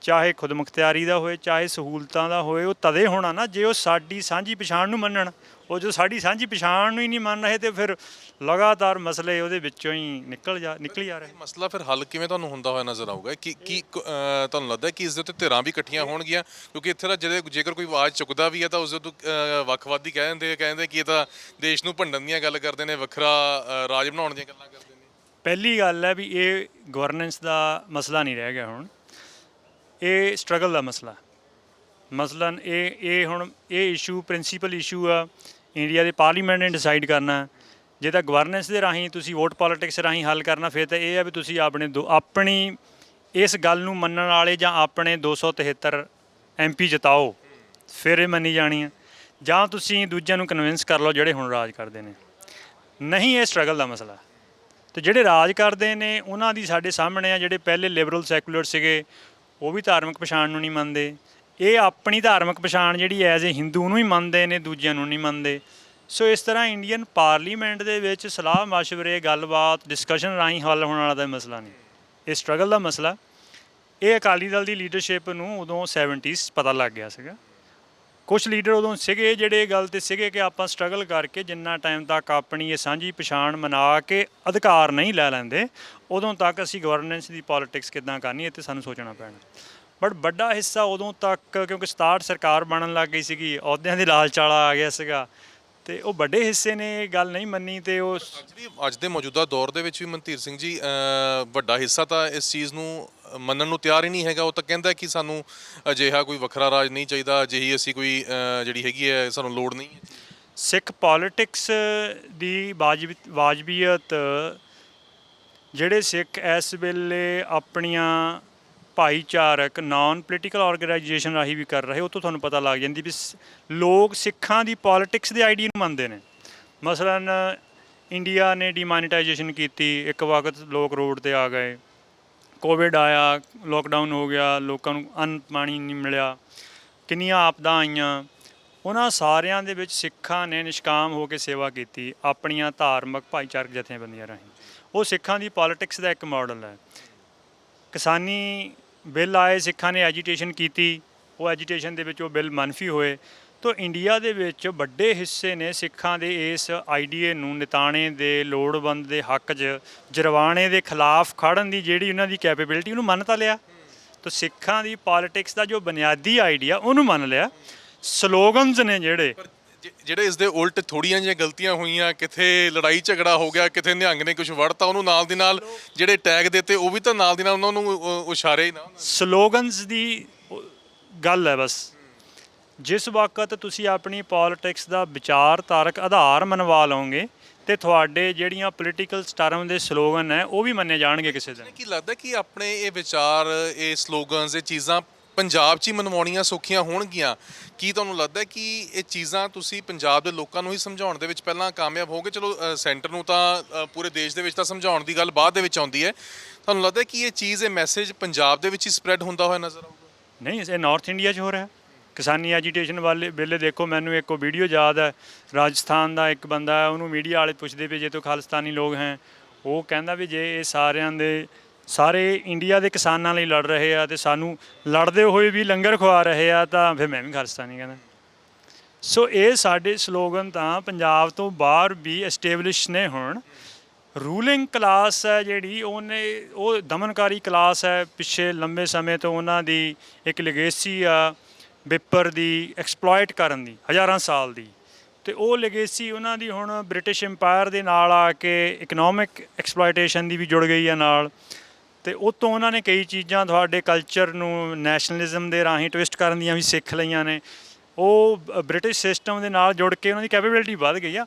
ਚਾਹੇ ਖੁਦ ਮੁਖਤਿਆਰੀ ਦਾ ਹੋਏ ਚਾਹੇ ਸਹੂਲਤਾਂ ਦਾ ਹੋਏ ਉਹ ਤਦੇ ਹੋਣਾ ਨਾ ਜੇ ਉਹ ਸਾਡੀ ਸਾਂਝੀ ਪਛਾਣ ਨੂੰ ਮੰਨਣ। ਉਹ ਜੋ ਸਾਡੀ ਸਾਂਝੀ ਪਛਾਣ ਨੂੰ ਹੀ ਨਹੀਂ ਮੰਨ ਰਹੇ ਤੇ ਫਿਰ ਲਗਾਤਾਰ ਮਸਲੇ ਉਹਦੇ ਵਿੱਚੋਂ ਹੀ ਨਿਕਲ ਜਾ ਨਿਕਲੀ ਜਾ ਰਹੇ। ਇਹ ਮਸਲਾ ਫਿਰ ਹੱਲ ਕਿਵੇਂ ਤੁਹਾਨੂੰ ਹੁੰਦਾ ਹੋਇਆ ਨਜ਼ਰ ਆਊਗਾ? ਕਿ ਕੀ ਕ- ਅ, ਤੁਹਾਨੂੰ ਲੱਗਦਾ ਹੈ ਕਿ ਇਸ ਦੇ ਉੱਤੇ ਧਿਰਾਂ ਵੀ ਇਕੱਠੀਆਂ ਹੋਣਗੀਆਂ? ਕਿਉਂਕਿ ਇੱਥੇ ਦਾ ਜਿਹੜੇ ਜੇਕਰ ਕੋਈ ਆਵਾਜ਼ ਚੁੱਕਦਾ ਵੀ ਹੈ ਤਾਂ ਉਸ ਦੇ ਉੱਤੇ ਅ, ਵੱਖਵਾਦੀ ਕਹਿ ਦਿੰਦੇ ਆ, ਕਹਿੰਦੇ ਕਿ ਇਹ ਤਾਂ ਦੇਸ਼ ਨੂੰ ਭੰਡਣ ਦੀਆਂ ਗੱਲ ਕਰਦੇ ਨੇ ਵੱਖਰਾ ਅ, ਰਾਜ ਬਣਾਉਣ ਦੀਆਂ ਗੱਲਾਂ ਕਰਦੇ ਨੇ। ਪਹਿਲੀ ਗੱਲ ਹੈ ਵੀ ਇਹ ਗਵਰਨੈਂਸ ਦਾ ਮਸਲਾ ਨਹੀਂ ਰਹਿ ਗਿਆ ਹੁਣ। ਇਹ ਸਟਰਗਲ ਦਾ ਮਸਲਾ। ਮਸਲਨ ਇਹ ਇਹ ਹੁਣ ਇਹ ਇਸ਼ੂ ਪ੍ਰਿੰਸੀਪਲ ਇਸ਼ੂ ਆ। ਇੰਡੀਆ ਦੇ ਪਾਰਲੀਮੈਂਟ ਨੇ ਡਿਸਾਈਡ ਕਰਨਾ। ਜੇ ਤਾਂ ਗਵਰਨੈਂਸ ਦੇ ਰਾਹੀਂ ਤੁਸੀਂ ਵੋਟ ਪੋਲਿਟਿਕਸ ਰਾਹੀਂ ਹੱਲ ਕਰਨਾ, ਫਿਰ ਤਾਂ ਇਹ ਆ ਵੀ ਤੁਸੀਂ ਆਪਣੇ ਦੋ, ਆਪਣੀ ਇਸ ਗੱਲ ਨੂੰ ਮੰਨਣ ਵਾਲੇ ਜਾਂ ਆਪਣੇ 273 ਐਮਪੀ ਜਿਤਾਓ। ਫਿਰ ਇਹ ਮੰਨੀ ਜਾਣੀ ਆ। ਜਾਂ ਤੁਸੀਂ ਦੂਜਿਆਂ ਨੂੰ ਕਨਵਿੰਸ ਕਰ ਲਓ ਜਿਹੜੇ ਹੁਣ ਰਾਜ ਕਰਦੇ ਨੇ। ਨਹੀਂ, ਇਹ ਸਟਰਗਲ ਦਾ ਮਸਲਾ। ਤੇ ਜਿਹੜੇ ਰਾਜ ਕਰਦੇ ਨੇ, ਉਹਨਾਂ ਦੀ ਸਾਡੇ ਸਾਹਮਣੇ ਆ ਜਿਹੜੇ ਪਹਿਲੇ ਲਿਬਰਲ ਸੈਕੂਲਰ ਸੀਗੇ, ਉਹ ਵੀ ਧਾਰਮਿਕ ਪਛਾਣ ਨੂੰ ਨਹੀਂ ਮੰਨਦੇ। ਇਹ ਆਪਣੀ ਧਾਰਮਿਕ ਪਛਾਣ ਜਿਹੜੀ ਐਜ਼ ਏ ਹਿੰਦੂ ਨੂੰ ਹੀ ਮੰਨਦੇ ਨੇ, ਦੂਜਿਆਂ ਨੂੰ ਨਹੀਂ ਮੰਨਦੇ। ਸੋ ਇਸ ਤਰ੍ਹਾਂ ਇੰਡੀਅਨ ਪਾਰਲੀਮੈਂਟ ਦੇ ਵਿੱਚ ਸਲਾਹ ਮਸ਼ਵਰੇ, ਗੱਲਬਾਤ ਡਿਸਕਸ਼ਨ ਰਾਹੀਂ ਹੱਲ ਹੋਣ ਵਾਲਾ ਦਾ ਮਸਲਾ ਨਹੀਂ। ਇਹ ਸਟਰਗਲ ਦਾ ਮਸਲਾ। ਇਹ ਅਕਾਲੀ ਦਲ ਦੀ ਲੀਡਰਸ਼ਿਪ ਨੂੰ ਉਦੋਂ 70s ਪਤਾ ਲੱਗ ਗਿਆ ਸੀਗਾ। ਕੁਝ ਲੀਡਰ ਉਦੋਂ ਸੀਗੇ ਜਿਹੜੇ ਇਹ ਗੱਲ ਤੇ ਸੀਗੇ ਕਿ ਆਪਾਂ ਸਟਰਗਲ ਕਰਕੇ ਜਿੰਨਾ ਟਾਈਮ ਤੱਕ ਆਪਣੀ ਇਹ ਸਾਂਝੀ ਪਛਾਣ ਮਨਾ ਕੇ ਅਧਿਕਾਰ ਨਹੀਂ ਲੈ ਲੈਂਦੇ, ਉਦੋਂ ਤੱਕ ਅਸੀਂ ਗਵਰਨੈਂਸ ਦੀ ਪੋਲਿਟਿਕਸ ਕਿੱਦਾਂ ਕਰਨੀ ਹੈ ਤੇ ਸਾਨੂੰ ਸੋਚਣਾ ਪੈਣਾ। ਬਟ ਵੱਡਾ ਹਿੱਸਾ ਉਦੋਂ ਤੱਕ ਕਿਉਂਕਿ 67 ਸਰਕਾਰ ਬਣਨ ਲੱਗ ਗਈ ਸੀਗੀ, ਅਹੁਦਿਆਂ ਦੀ ਲਾਲਚ ਵਾਲਾ ਆ ਗਿਆ ਸੀਗਾ। ਤੇ ਉਹ ਵੱਡੇ ਹਿੱਸੇ ਨੇ ਇਹ ਗੱਲ ਨਹੀਂ ਮੰਨੀ ਤੇ ਉਹ ਅੱਜ ਵੀ, ਅੱਜ ਦੇ ਮੌਜੂਦਾ ਦੌਰ ਦੇ ਵਿੱਚ ਵੀ ਮਨਤੀਰ ਸਿੰਘ ਜੀ ਵੱਡਾ ਹਿੱਸਾ ਤਾਂ ਇਸ ਚੀਜ਼ ਨੂੰ ਮੰਨਣ ਨੂੰ ਤਿਆਰ ਹੀ ਨਹੀਂ ਹੈਗਾ, ਉਹ ਤਾਂ ਕਹਿੰਦਾ ਕਿ ਸਾਨੂੰ ਅਜਿਹਾ ਕੋਈ ਵੱਖਰਾ ਰਾਜ ਨਹੀਂ ਚਾਹੀਦਾ, ਅਜਿਹੀ ਅਸੀਂ ਕੋਈ ਜਿਹੜੀ ਹੈਗੀ ਹੈ, ਸਾਨੂੰ ਲੋੜ ਨਹੀਂ ਹੈ। ਸਿੱਖ ਪੋਲਿਟਿਕਸ ਦੀ ਵਾਜਬ, ਵਾਜਬੀਅਤ, ਜਿਹੜੇ ਸਿੱਖ ਇਸ ਵੇਲੇ ਆਪਣੀਆਂ ਭਾਈਚਾਰਕ ਨਾਨ ਪੋਲੀਟੀਕਲ ਆਰਗੇਨਾਈਜੇਸ਼ਨ ਰਾਹੀਂ ਵੀ ਕਰ ਰਹੇ, ਉਹ ਤੋਂ ਤੁਹਾਨੂੰ ਪਤਾ ਲੱਗ ਜਾਂਦੀ ਵੀ ਸ- ਲੋਕ ਸਿੱਖਾਂ ਦੀ ਪੋਲਿਟਿਕਸ ਦੇ ਆਈਡੀਆ ਨੂੰ ਮੰਨਦੇ ਨੇ। ਮਸਲਨ ਇੰਡੀਆ ਨੇ ਡੀਮਾਨੀਟਾਈਜੇਸ਼ਨ ਕੀਤੀ, ਇੱਕ ਵਕਤ ਲੋਕ ਰੋਡ ਤੇ ਆ ਗਏ। ਕੋਵਿਡ ਆਇਆ ਲੋਕਡਾਊਨ ਹੋ ਗਿਆ, ਲੋਕਾਂ ਨੂੰ ਅੰਨ ਪਾਣੀ ਨਹੀਂ ਮਿਲਿਆ, ਕਿੰਨੀਆਂ ਆਪਦਾਂ ਆਈਆਂ। ਉਹਨਾਂ ਸਾਰਿਆਂ ਦੇ ਵਿੱਚ ਸਿੱਖਾਂ ਨੇ ਨਿਸ਼ਕਾਮ ਹੋ ਕੇ ਸੇਵਾ ਕੀਤੀ, ਆਪਣੀਆਂ ਧਾਰਮਿਕ ਭਾਈਚਾਰਕ ਜਥੇਬੰਦੀਆਂ ਰਾਹੀਂ। ਉਹ ਸਿੱਖਾਂ ਦੀ ਪੋਲਿਟਿਕਸ ਦਾ ਇੱਕ ਮਾਡਲ ਹੈ। ਕਿਸਾਨੀ ਬਿੱਲ ਆਏ, ਸਿੱਖਾਂ ਨੇ ਐਜੀਟੇਸ਼ਨ ਕੀਤੀ, ਉਹ ਐਜੀਟੇਸ਼ਨ ਦੇ ਵਿੱਚ ਉਹ ਬਿੱਲ ਮਨਫੀ ਹੋਏ। ਤੋਂ ਇੰਡੀਆ ਦੇ ਵਿੱਚ ਵੱਡੇ ਹਿੱਸੇ ਨੇ ਸਿੱਖਾਂ ਦੇ ਇਸ ਆਈਡੀਏ ਨੂੰ ਨਿਤਾਣੇ ਦੇ ਲੋੜਵੰਦ ਦੇ ਹੱਕ 'ਚ ਜਰਵਾਣੇ ਦੇ ਖਿਲਾਫ ਖੜਨ ਦੀ ਜਿਹੜੀ ਉਹਨਾਂ ਦੀ ਕੈਪੇਬਿਲਿਟੀ ਉਹਨੂੰ ਮੰਨ ਤਾਂ ਲਿਆ। ਤਾਂ ਸਿੱਖਾਂ ਦੀ ਪੋਲਿਟਿਕਸ ਦਾ ਜੋ ਬੁਨਿਆਦੀ ਆਈਡੀਆ ਉਹਨੂੰ ਮੰਨ ਲਿਆ। ਸਲੋਗਨਸ ਨੇ ਜਿਹੜੇ ਜਿਹੜੇ ਇਸ ਦੇ ਉਲਟ ਥੋੜੀਆਂ ਜਿਹੀਆਂ ਗਲਤੀਆਂ ਹੋਈਆਂ ਕਿਥੇ ਲੜਾਈ ਝਗੜਾ ਹੋ ਗਿਆ ਕਿਥੇ ਨਿਹੰਗ ਨੇ ਕੁਝ ਵੜਤਾ ਉਹਨੂੰ ਨਾਲ ਦੀ ਨਾਲ ਜਿਹੜੇ ਟੈਗ ਦਿੱਤੇ ਉਹ ਵੀ ਤਾਂ ਨਾਲ ਦੀ ਨਾਲ ਉਹਨਾਂ ਨੂੰ ਉਛਾਰੇ ਹੀ ਨਾ। ਸਲੋਗਨਸ ਦੀ ਗੱਲ ਹੈ ਬਸ। ਜਿਸ ਵਕਤ ਤੁਸੀਂ ਆਪਣੀ ਪੋਲਿਟਿਕਸ ਦਾ ਵਿਚਾਰਧਾਰਕ ਆਧਾਰ ਮਨਵਾ ਲਓਗੇ ਤੇ ਤੁਹਾਡੇ ਜਿਹੜੀਆਂ ਪੋਲੀਟੀਕਲ ਸਟਰਮ ਦੇ ਸਲੋਗਨ ਹੈ ਉਹ ਵੀ ਮੰਨੇ ਜਾਣਗੇ ਕਿਸੇ ਦਿਨ। ਕੀ ਲੱਗਦਾ ਕਿ ਆਪਣੇ ਇਹ ਵਿਚਾਰ ਇਹ ਸਲੋਗਨਸ ਇਹ ਚੀਜ਼ਾਂ ਪੰਜਾਬ 'ਚ ਹੀ ਮਨਵਾਉਣੀਆਂ ਸੌਖੀਆਂ ਹੋਣਗੀਆਂ? ਕੀ ਤੁਹਾਨੂੰ ਲੱਗਦਾ ਕਿ ਇਹ ਚੀਜ਼ਾਂ ਤੁਸੀਂ ਪੰਜਾਬ ਦੇ ਲੋਕਾਂ ਨੂੰ ਹੀ ਸਮਝਾਉਣ ਦੇ ਵਿੱਚ ਪਹਿਲਾਂ ਕਾਮਯਾਬ ਹੋਗੇ? ਚਲੋ ਸੈਂਟਰ ਨੂੰ ਤਾਂ ਪੂਰੇ ਦੇਸ਼ ਦੇ ਵਿੱਚ ਤਾਂ ਸਮਝਾਉਣ ਦੀ ਗੱਲ ਬਾਅਦ ਦੇ ਵਿੱਚ ਆਉਂਦੀ ਹੈ। ਤੁਹਾਨੂੰ ਲੱਗਦਾ ਕਿ ਇਹ ਚੀਜ਼ ਇਹ ਮੈਸੇਜ ਪੰਜਾਬ ਦੇ ਵਿੱਚ ਹੀ ਸਪਰੈਡ ਹੁੰਦਾ ਹੋਇਆ ਨਜ਼ਰ ਆਊਗਾ? ਨਹੀਂ ਇਹ ਨਾਰਥ ਇੰਡੀਆ 'ਚ ਹੋ ਰਿਹਾ। ਕਿਸਾਨੀ ਐਜੀਟੇਸ਼ਨ ਵਾਲੇ ਵੇਲੇ ਦੇਖੋ, ਮੈਨੂੰ ਇੱਕ ਵੀਡੀਓ ਯਾਦ ਹੈ। ਰਾਜਸਥਾਨ ਦਾ ਇੱਕ ਬੰਦਾ ਹੈ, ਉਹਨੂੰ ਮੀਡੀਆ ਵਾਲੇ ਪੁੱਛਦੇ ਵੀ ਜੇ ਤੋ ਖਾਲਿਸਤਾਨੀ ਲੋਕ ਹੈ? ਉਹ ਕਹਿੰਦਾ ਵੀ ਜੇ ਇਹ ਸਾਰਿਆਂ ਦੇ, ਸਾਰੇ ਇੰਡੀਆ ਦੇ ਕਿਸਾਨਾਂ ਲਈ ਲੜ ਰਹੇ ਆ ਤੇ ਸਾਨੂੰ ਲੜਦੇ ਹੋਏ ਵੀ ਲੰਗਰ ਖਵਾ ਰਹੇ ਆ, ਤਾਂ ਫਿਰ ਮੈਂ ਵੀ ਖਾਲਿਸਤਾਨੀ ਕਹਿੰਦਾ। ਸੋ ਇਹ ਸਾਡੇ ਸਲੋਗਨ ਤਾਂ ਪੰਜਾਬ ਤੋਂ ਬਾਹਰ ਵੀ ਐਸਟੈਬਲਿਸ਼ ਨੇ ਹੁਣ। ਰੂਲਿੰਗ ਕਲਾਸ ਹੈ ਜਿਹੜੀ, ਉਹਨੇ, ਉਹ ਦਮਨਕਾਰੀ ਕਲਾਸ ਹੈ। ਪਿੱਛੇ ਲੰਬੇ ਸਮੇਂ ਤੋਂ ਉਹਨਾਂ ਦੀ ਇੱਕ ਲੈਗੇਸੀ ਆ। ਵਿਪਰ ਦੀ ਐਕਸਪਲੋਇਟ ਕਰਨ ਦੀ, ਹਜ਼ਾਰਾਂ ਸਾਲ ਦੀ। ਤੇ ਉਹ ਲੈਗੇਸੀ ਉਹਨਾਂ ਦੀ ਹੁਣ ਬ੍ਰਿਟਿਸ਼ ਐਮਪਾਇਰ ਦੇ ਨਾਲ ਆ ਕੇ ਇਕਨੋਮਿਕ ਐਕਸਪਲੋਇਟੇਸ਼ਨ ਦੀ ਵੀ ਜੁੜ ਗਈ ਆ ਨਾਲ। ਤੇ ਉਹ ਤੋਂ ਉਹਨਾਂ ਨੇ ਕਈ ਚੀਜ਼ਾਂ ਤੁਹਾਡੇ ਕਲਚਰ ਨੂੰ ਨੈਸ਼ਨਲਿਜ਼ਮ ਦੇ ਰਾਹੀਂ ਟਵਿਸਟ ਕਰਨ ਦੀਆਂ ਵੀ ਸਿੱਖ ਲਈਆਂ ਨੇ। ਉਹ ਬ੍ਰਿਟਿਸ਼ ਸਿਸਟਮ ਦੇ ਨਾਲ ਜੁੜ ਕੇ ਉਹਨਾਂ ਦੀ ਕੈਪੇਬਿਲਿਟੀ ਵੱਧ ਗਈ ਆ।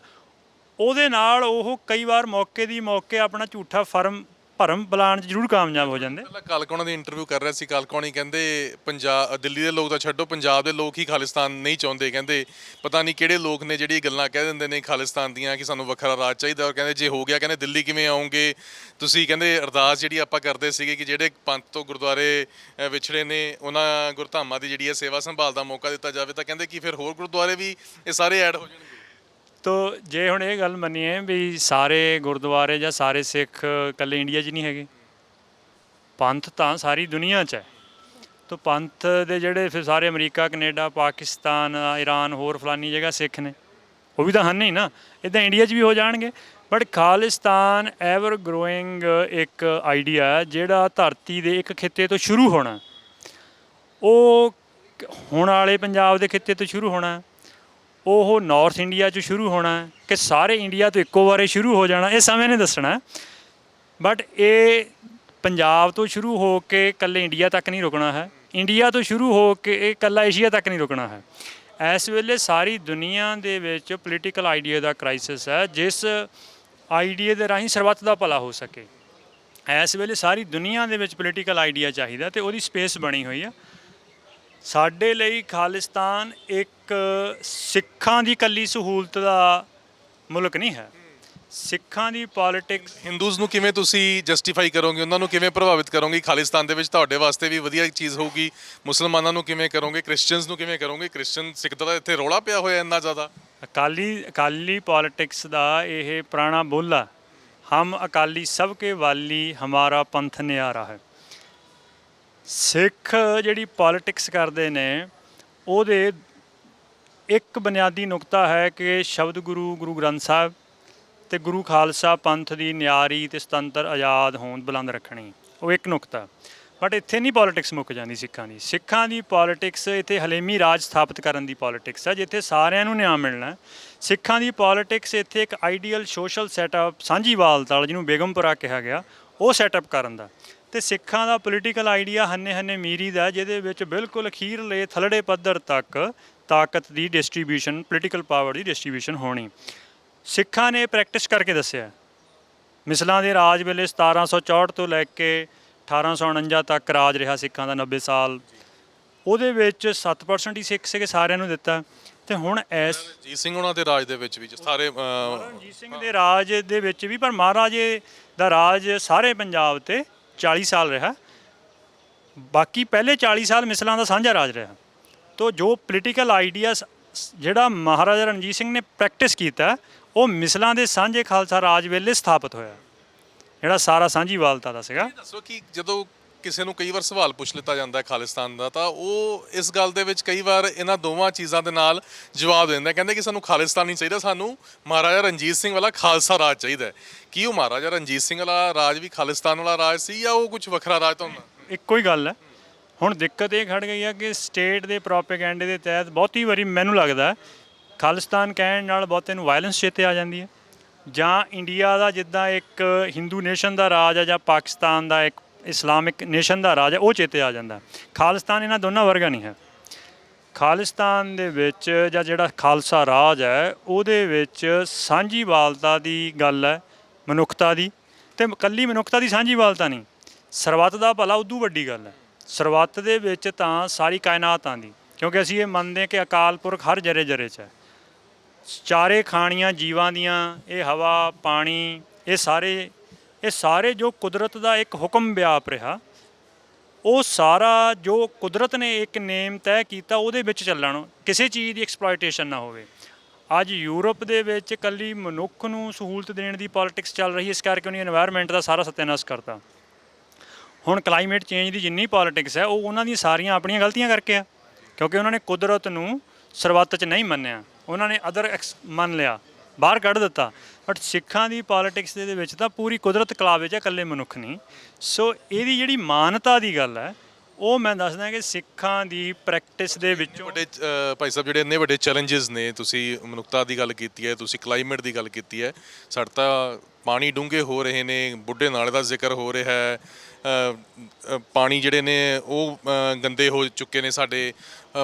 ਉਹਦੇ ਨਾਲ ਉਹ ਕਈ ਵਾਰ ਮੌਕੇ ਦੀ ਮੌਕੇ ਆਪਣਾ ਝੂਠਾ ਫਰਮ ਭਰਮ ਬੁਲਾਉਣ 'ਚ ਜ਼ਰੂਰ ਕਾਮਯਾਬ ਹੋ ਜਾਂਦੇ। ਪਹਿਲਾਂ ਕਾਲਕੋਣਾ ਦੀ ਇੰਟਰਵਿਊ ਕਰ ਰਿਹਾ ਸੀ, ਕਾਲਕੋਣੀ ਕਹਿੰਦੇ ਪੰਜਾਬ ਦਿੱਲੀ ਦੇ ਲੋਕ ਤਾਂ ਛੱਡੋ, ਪੰਜਾਬ ਦੇ ਲੋਕ ਹੀ ਖਾਲਿਸਤਾਨ ਨਹੀਂ ਚਾਹੁੰਦੇ, ਕਹਿੰਦੇ ਪਤਾ ਨਹੀਂ ਕਿਹੜੇ ਲੋਕ ਨੇ ਜਿਹੜੀ ਗੱਲਾਂ ਕਹਿ ਦਿੰਦੇ ਨੇ ਖਾਲਿਸਤਾਨ ਦੀਆਂ ਕਿ ਸਾਨੂੰ ਵੱਖਰਾ ਰਾਜ ਚਾਹੀਦਾ ਔਰ ਕਹਿੰਦੇ ਜੇ ਹੋ ਗਿਆ, ਕਹਿੰਦੇ ਦਿੱਲੀ ਕਿਵੇਂ ਆਉਂਗੇ? ਤੁਸੀਂ ਕਹਿੰਦੇ ਅਰਦਾਸ ਜਿਹੜੀ ਆਪਾਂ ਕਰਦੇ ਸੀਗੇ ਕਿ ਜਿਹੜੇ ਪੰਥ ਤੋਂ ਗੁਰਦੁਆਰੇ ਵਿਛੜੇ ਨੇ, ਉਹਨਾਂ ਗੁਰਧਾਮਾਂ ਦੀ ਜਿਹੜੀ ਹੈ ਸੇਵਾ ਸੰਭਾਲ ਦਾ ਮੌਕਾ ਦਿੱਤਾ ਜਾਵੇ ਤਾਂ ਕਹਿੰਦੇ ਕਿ ਫਿਰ ਹੋਰ ਗੁਰਦੁਆਰੇ ਵੀ ਇਹ ਸਾਰੇ ਐਡ ਹੋ ਜਾਣਗੇ। ਤੋ ਜੇ ਹੁਣ ਇਹ ਗੱਲ ਮੰਨੀਏ ਵੀ ਸਾਰੇ ਗੁਰਦੁਆਰੇ ਜਾਂ ਸਾਰੇ ਸਿੱਖ ਇਕੱਲੇ ਇੰਡੀਆ 'ਚ ਨਹੀਂ ਹੈਗੇ, ਪੰਥ ਤਾਂ ਸਾਰੀ ਦੁਨੀਆ 'ਚ ਹੈ। ਤੋ ਪੰਥ ਦੇ ਜਿਹੜੇ ਫਿਰ ਸਾਰੇ ਅਮਰੀਕਾ, ਕੈਨੇਡਾ, ਪਾਕਿਸਤਾਨ ਈਰਾਨ ਹੋਰ ਫਲਾਨੀ ਜਗ੍ਹਾ ਸਿੱਖ ਨੇ, ਉਹ ਵੀ ਤਾਂ ਹਨ ਹੀ ਨਾ। ਇਦਾਂ ਇੰਡੀਆ 'ਚ ਵੀ ਹੋ ਜਾਣਗੇ। ਬਟ ਖਾਲਿਸਤਾਨ ਐਵਰ ਗਰੋਇੰਗ ਇੱਕ ਆਈਡੀਆ ਜਿਹੜਾ ਧਰਤੀ ਦੇ ਇੱਕ ਖਿੱਤੇ ਤੋਂ ਸ਼ੁਰੂ ਹੋਣਾ। ਉਹ ਹੁਣ ਵਾਲੇ ਪੰਜਾਬ ਦੇ ਖਿੱਤੇ ਤੋਂ ਸ਼ੁਰੂ ਹੋਣਾ। ਉਹ ਨਾਰਥ ਇੰਡੀਆ 'ਚ ਸ਼ੁਰੂ ਹੋਣਾ ਕਿ ਸਾਰੇ ਇੰਡੀਆ ਤੋਂ ਇੱਕੋ ਵਾਰੇ ਸ਼ੁਰੂ ਹੋ ਜਾਣਾ, ਇਹ ਸਮੇਂ ਨੇ ਦੱਸਣਾ ਬਟ ਇਹ ਪੰਜਾਬ ਤੋਂ ਸ਼ੁਰੂ ਹੋ ਕੇ ਇਕੱਲੇ ਇੰਡੀਆ ਤੱਕ ਨਹੀਂ ਰੁਕਣਾ ਹੈ। ਇੰਡੀਆ ਤੋਂ ਸ਼ੁਰੂ ਹੋ ਕੇ ਇਹ ਇਕੱਲਾ ਏਸ਼ੀਆ ਤੱਕ ਨਹੀਂ ਰੁਕਣਾ ਹੈ। ਇਸ ਵੇਲੇ ਸਾਰੀ ਦੁਨੀਆ ਦੇ ਵਿੱਚ ਪੋਲੀਟੀਕਲ ਆਈਡੀਆ ਦਾ ਕ੍ਰਾਈਸਿਸ ਹੈ, ਜਿਸ ਆਈਡੀਆ ਦੇ ਰਾਹੀਂ ਸਰਬੱਤ ਦਾ ਭਲਾ ਹੋ ਸਕੇ। ਇਸ ਵੇਲੇ ਸਾਰੀ ਦੁਨੀਆ ਦੇ ਵਿੱਚ ਪੋਲੀਟੀਕਲ ਆਈਡੀਆ ਚਾਹੀਦਾ ਤੇ ਉਹਦੀ ਸਪੇਸ ਬਣੀ ਹੋਈ ਆ। ਸਾਡੇ ਲਈ ਖਾਲਿਸਤਾਨ ਇੱਕ ਸਿੱਖਾਂ ਦੀ ਕੱਲੀ ਸਹੂਲਤ ਦਾ ਮੁਲਕ ਨਹੀਂ ਹੈ। ਸਿੱਖਾਂ ਦੀ ਪੋਲਿਟਿਕਸ ਹਿੰਦੂਜ਼ ਨੂੰ ਕਿਵੇਂ ਤੁਸੀਂ ਜਸਟੀਫਾਈ ਕਰੋਗੇ? ਉਹਨਾਂ ਨੂੰ ਕਿਵੇਂ ਪ੍ਰਭਾਵਿਤ ਕਰੋਗੇ? ਖਾਲਿਸਤਾਨ ਦੇ ਵਿੱਚ ਤੁਹਾਡੇ ਵਾਸਤੇ ਵੀ ਵਧੀਆ ਚੀਜ਼ ਹੋਊਗੀ। ਮੁਸਲਮਾਨਾਂ ਨੂੰ ਕਿਵੇਂ ਕਰੋਗੇ? ਕ੍ਰਿਸਚੀਅਨਸ ਨੂੰ ਕਿਵੇਂ ਕਰੋਗੇ? ਕ੍ਰਿਸਚੀਅਨ ਸਿੱਖ ਦਾ ਇੱਥੇ ਰੌਲਾ ਪਿਆ ਹੋਇਆ ਇੰਨਾ ਜ਼ਿਆਦਾ। ਅਕਾਲੀ ਅਕਾਲੀ ਪੋਲਿਟਿਕਸ ਦਾ ਇਹ ਪੁਰਾਣਾ ਬੋਲ ਹਮ ਅਕਾਲੀ ਸਭ ਕੇ ਵਾਲੀ ਹਮਾਰਾ ਪੰਥ ਨਿਆਰਾ ਹੈ। ਸਿੱਖ ਜਿਹੜੀ ਪੋਲਿਟਿਕਸ ਕਰਦੇ ਨੇ, ਉਹਦੇ ਇੱਕ ਬੁਨਿਆਦੀ ਨੁਕਤਾ ਹੈ ਕਿ ਸ਼ਬਦ ਗੁਰੂ ਗੁਰੂ ਗ੍ਰੰਥ ਸਾਹਿਬ ਤੇ ਗੁਰੂ ਖਾਲਸਾ ਪੰਥ ਦੀ ਨਿਆਰੀ ਤੇ ਸੁਤੰਤਰ ਆਜ਼ਾਦ ਹੋਂਦ ਬੁਲੰਦ ਰੱਖਣੀ, ਉਹ ਇੱਕ ਨੁਕਤਾ। ਬਟ ਇੱਥੇ ਨਹੀਂ ਪੋਲਿਟਿਕਸ ਮੁੱਕ ਜਾਂਦੀ ਸਿੱਖਾਂ ਦੀ। ਸਿੱਖਾਂ ਦੀ ਪੋਲਿਟਿਕਸ ਇੱਥੇ ਹਲੇਮੀ ਰਾਜ ਸਥਾਪਿਤ ਕਰਨ ਦੀ ਪੋਲਿਟਿਕਸ ਹੈ ਜਿੱਥੇ ਸਾਰਿਆਂ ਨੂੰ ਨਿਆਂ ਮਿਲਣਾ ਸਿੱਖਾਂ ਦੀ ਪੋਲਿਟਿਕਸ ਇੱਥੇ ਇੱਕ ਆਈਡੀਅਲ ਸੋਸ਼ਲ ਸੈਟਅਪ ਸਾਂਝੀਵਾਲਤਾ ਜਿਹਨੂੰ ਬੇਗਮਪੁਰਾ ਕਿਹਾ ਗਿਆ, ਉਹ ਸੈਟਅਪ ਕਰਨ ਦਾ। ਤੇ ਸਿੱਖਾਂ ਦਾ ਪੋਲੀਟੀਕਲ ਆਈਡੀਆ ਹੰਨੇ ਹੰਨੇ ਮੀਰੀ ਦਾ ਜਿਹਦੇ ਵਿੱਚ ਬਿਲਕੁਲ ਅਖੀਰਲੇ ਥਲੜੇ ਪੱਧਰ ਤੱਕ ਤਾਕਤ ਦੀ ਡਿਸਟ੍ਰੀਬਿਊਸ਼ਨ ਪੋਲੀਟੀਕਲ ਪਾਵਰ ਦੀ ਡਿਸਟ੍ਰੀਬਿਊਸ਼ਨ ਹੋਣੀ। ਸਿੱਖਾਂ ਨੇ ਪ੍ਰੈਕਟਿਸ ਕਰਕੇ ਦੱਸਿਆ। ਮਿਸਲਾਂ ਦੇ ਰਾਜ ਵੇਲੇ 1764 ਤੋਂ ਲੈ ਕੇ 1849 ਤੱਕ ਰਾਜ ਰਿਹਾ ਸਿੱਖਾਂ ਦਾ 90 ਸਾਲ। ਉਹਦੇ ਵਿੱਚ 7% ਹੀ ਸਿੱਖ ਸੀਗੇ ਸਾਰਿਆਂ ਨੂੰ ਦਿੱਤਾ। ਤੇ ਹੁਣ ਐਸ ਜੀਤ ਸਿੰਘ ਉਹਨਾਂ ਦੇ ਰਾਜ ਦੇ ਵਿੱਚ ਵੀ ਸਾਰੇ ਰਣਜੀਤ ਸਿੰਘ ਦੇ ਰਾਜ ਦੇ ਵਿੱਚ ਵੀ ਪਰ ਮਹਾਰਾਜੇ ਦਾ ਰਾਜ ਸਾਰੇ ਪੰਜਾਬ ਤੇ 40 ਸਾਲ ਰਿਹਾ। ਬਾਕੀ ਪਹਿਲੇ 40 ਸਾਲ ਮਿਸਲਾਂ ਦਾ ਸਾਂਝਾ ਰਾਜ ਰਿਹਾ। ਤੋ ਜੋ ਪੋਲੀਟੀਕਲ ਆਈਡੀਆ ਜਿਹੜਾ ਮਹਾਰਾਜਾ ਰਣਜੀਤ ਸਿੰਘ ਨੇ ਪ੍ਰੈਕਟਿਸ ਕੀਤਾ, ਉਹ ਮਿਸਲਾਂ ਦੇ ਸਾਂਝੇ ਖਾਲਸਾ ਰਾਜ ਵੇਲੇ ਸਥਾਪਿਤ ਹੋਇਆ। ਜਿਹੜਾ ਸਾਰਾ ਸਾਂਝੀ ਵਾਲਤਾ ਦਾ ਸੀਗਾ। ਦੱਸੋ ਕਿ ਜਦੋਂ ਕਿਸੇ ਨੂੰ ਕਈ ਵਾਰ ਸਵਾਲ ਪੁੱਛ ਲਿੱਤਾ ਜਾਂਦਾ ਹੈ ਖਾਲਿਸਤਾਨ ਦਾ, ਤਾਂ ਉਹ ਇਸ ਗੱਲ ਦੇ ਵਿੱਚ ਕਈ ਵਾਰ ਇਹਨਾਂ ਦੋਵਾਂ ਚੀਜ਼ਾਂ ਦੇ ਨਾਲ ਜਵਾਬ ਦਿੰਦਾ ਕਹਿੰਦੇ ਕਿ ਸਾਨੂੰ ਖਾਲਿਸਤਾਨ ਨਹੀਂ ਚਾਹੀਦਾ, ਸਾਨੂੰ ਮਹਾਰਾਜਾ ਰਣਜੀਤ ਸਿੰਘ ਵਾਲਾ ਖਾਲਸਾ ਰਾਜ ਚਾਹੀਦਾ ਕੀ ਉਹ ਮਹਾਰਾਜਾ ਰਣਜੀਤ ਸਿੰਘ ਵਾਲਾ ਰਾਜ ਵੀ ਖਾਲਿਸਤਾਨ ਵਾਲਾ ਰਾਜ ਸੀ ਜਾਂ ਉਹ ਕੁਝ ਵੱਖਰਾ ਰਾਜ ਤੋਂ ਹੁੰਦਾ ਇੱਕੋ ਹੀ ਗੱਲ ਹੈ। ਹੁਣ ਦਿੱਕਤ ਇਹ ਖੜ ਗਈ ਹੈ ਕਿ ਸਟੇਟ ਦੇ ਪ੍ਰੋਪੇਗੈਂਡੇ ਦੇ ਤਹਿਤ ਬਹੁਤੀ ਵਾਰੀ ਮੈਨੂੰ ਲੱਗਦਾ ਖਾਲਿਸਤਾਨ ਕਹਿਣ ਨਾਲ ਬਹੁਤੇ ਨੂੰ ਵਾਇਲੈਂਸ ਚੇਤੇ ਆ ਜਾਂਦੀ ਹੈ। ਜਾਂ ਇੰਡੀਆ ਦਾ ਜਿੱਦਾਂ ਇੱਕ ਹਿੰਦੂ ਨੇਸ਼ਨ ਦਾ ਰਾਜ ਆ ਜਾਂ ਪਾਕਿਸਤਾਨ ਦਾ ਇੱਕ ਇਸਲਾਮਿਕ ਨੇਸ਼ਨ ਦਾ ਰਾਜ ਹੈ, ਉਹ ਚੇਤੇ ਆ ਜਾਂਦਾ ਖਾਲਿਸਤਾਨ ਇਹਨਾਂ ਦੋਨਾਂ ਵਰਗਾ ਨਹੀਂ ਹੈ। ਖਾਲਿਸਤਾਨ ਦੇ ਵਿੱਚ ਜਾਂ ਜਿਹੜਾ ਖਾਲਸਾ ਰਾਜ ਹੈ, ਉਹਦੇ ਵਿੱਚ ਸਾਂਝੀਵਾਲਤਾ ਦੀ ਗੱਲ ਹੈ, ਮਨੁੱਖਤਾ ਦੀ। ਤੇ ਇਕੱਲੀ ਮਨੁੱਖਤਾ ਦੀ ਸਾਂਝੀਵਾਲਤਾ ਨਹੀਂ ਸਰਬੱਤ ਦਾ ਭਲਾ ਉਦੋਂ ਵੱਡੀ ਗੱਲ ਹੈ। ਸਰਬੱਤ ਦੇ ਵਿੱਚ ਤਾਂ ਸਾਰੀ ਕਾਇਨਾਤ ਆਂਦੀ ਕਿਉਂਕਿ ਅਸੀਂ ਇਹ ਮੰਨਦੇ ਹਾਂ ਕਿ ਅਕਾਲ ਪੁਰਖ ਹਰ ਜਰੇ ਜਰੇ 'ਚ ਹੈ। ਚਾਰੇ ਖਾਣੀਆਂ, ਜੀਵਾਂ ਦੀਆਂ, ਇਹ ਹਵਾ, ਪਾਣੀ, ਇਹ ਸਾਰੇ ਇਹ ਸਾਰੇ ਜੋ ਕੁਦਰਤ ਦਾ ਇੱਕ ਹੁਕਮ ਵਿਆਪ ਰਿਹਾ, ਉਹ ਸਾਰਾ ਜੋ ਕੁਦਰਤ ਨੇ ਇੱਕ ਨੇਮ ਤੈਅ ਕੀਤਾ, ਉਹਦੇ ਵਿੱਚ ਚੱਲਣ, ਕਿਸੇ ਚੀਜ਼ ਦੀ ਐਕਸਪਲੋਇਟੇਸ਼ਨ ਨਾ ਹੋਵੇ। ਅੱਜ ਯੂਰਪ ਦੇ ਵਿੱਚ ਕੱਲੀ ਮਨੁੱਖ ਨੂੰ ਸਹੂਲਤ ਦੇਣ ਦੀ ਪੋਲਿਟਿਕਸ ਚੱਲ ਰਹੀ ਇਸ ਕਰਕੇ ਉਹਨੇ এনवायरमेंट ਦਾ ਸਾਰਾ ਸਤਿਆਨਾਸ਼ ਕਰਤਾ। ਹੁਣ ਕਲਾਈਮੇਟ ਚੇਂਜ ਦੀ ਜਿੰਨੀ ਪੋਲਿਟਿਕਸ ਹੈ, ਉਹ ਉਹਨਾਂ ਦੀਆਂ ਸਾਰੀਆਂ ਆਪਣੀਆਂ ਗਲਤੀਆਂ ਕਰਕੇ ਆ, ਕਿਉਂਕਿ ਉਹਨਾਂ ਨੇ ਕੁਦਰਤ ਨੂੰ ਸਰਵੱਤ 'ਚ ਨਹੀਂ ਮੰਨਿਆ। ਉਹਨਾਂ ਨੇ ਅਦਰ ਮੰਨ ਲਿਆ, ਬਾਹਰ ਕੱਢ ਦਿੱਤਾ। ਬਟ ਸਿੱਖਾਂ ਦੀ ਪੋਲਿਟਿਕਸ ਦੇ ਵਿੱਚ ਤਾਂ ਪੂਰੀ ਕੁਦਰਤ ਕਲਾਵੇ 'ਚ ਹੈ, ਇਕੱਲੇ ਮਨੁੱਖ ਨਹੀਂ। ਸੋ ਇਹਦੀ ਜਿਹੜੀ ਮਾਨਤਾ ਦੀ ਗੱਲ ਹੈ ਉਹ ਮੈਂ ਦੱਸਦਾ ਕਿ ਸਿੱਖਾਂ ਦੀ ਪ੍ਰੈਕਟਿਸ ਦੇ ਵਿੱਚੋਂ ਵੱਡੇ ਭਾਈ ਸਾਹਿਬ ਜਿਹੜੇ ਇੰਨੇ ਵੱਡੇ ਚੈਲੰਜਸ ਨੇ ਤੁਸੀਂ ਮਨੁੱਖਤਾ ਦੀ ਗੱਲ ਕੀਤੀ ਹੈ ਤੁਸੀਂ ਕਲਾਈਮੇਟ ਦੀ ਗੱਲ ਕੀਤੀ ਹੈ ਸਾਡੇ ਤਾਂ ਪਾਣੀ ਡੂੰਘੇ ਹੋ ਰਹੇ ਨੇ ਬੁੱਢੇ ਨਾਲੇ ਦਾ ਜ਼ਿਕਰ ਹੋ ਰਿਹਾ ਹੈ ਪਾਣੀ ਜਿਹੜੇ ਨੇ ਉਹ ਗੰਦੇ ਹੋ ਚੁੱਕੇ ਨੇ ਸਾਡੇ।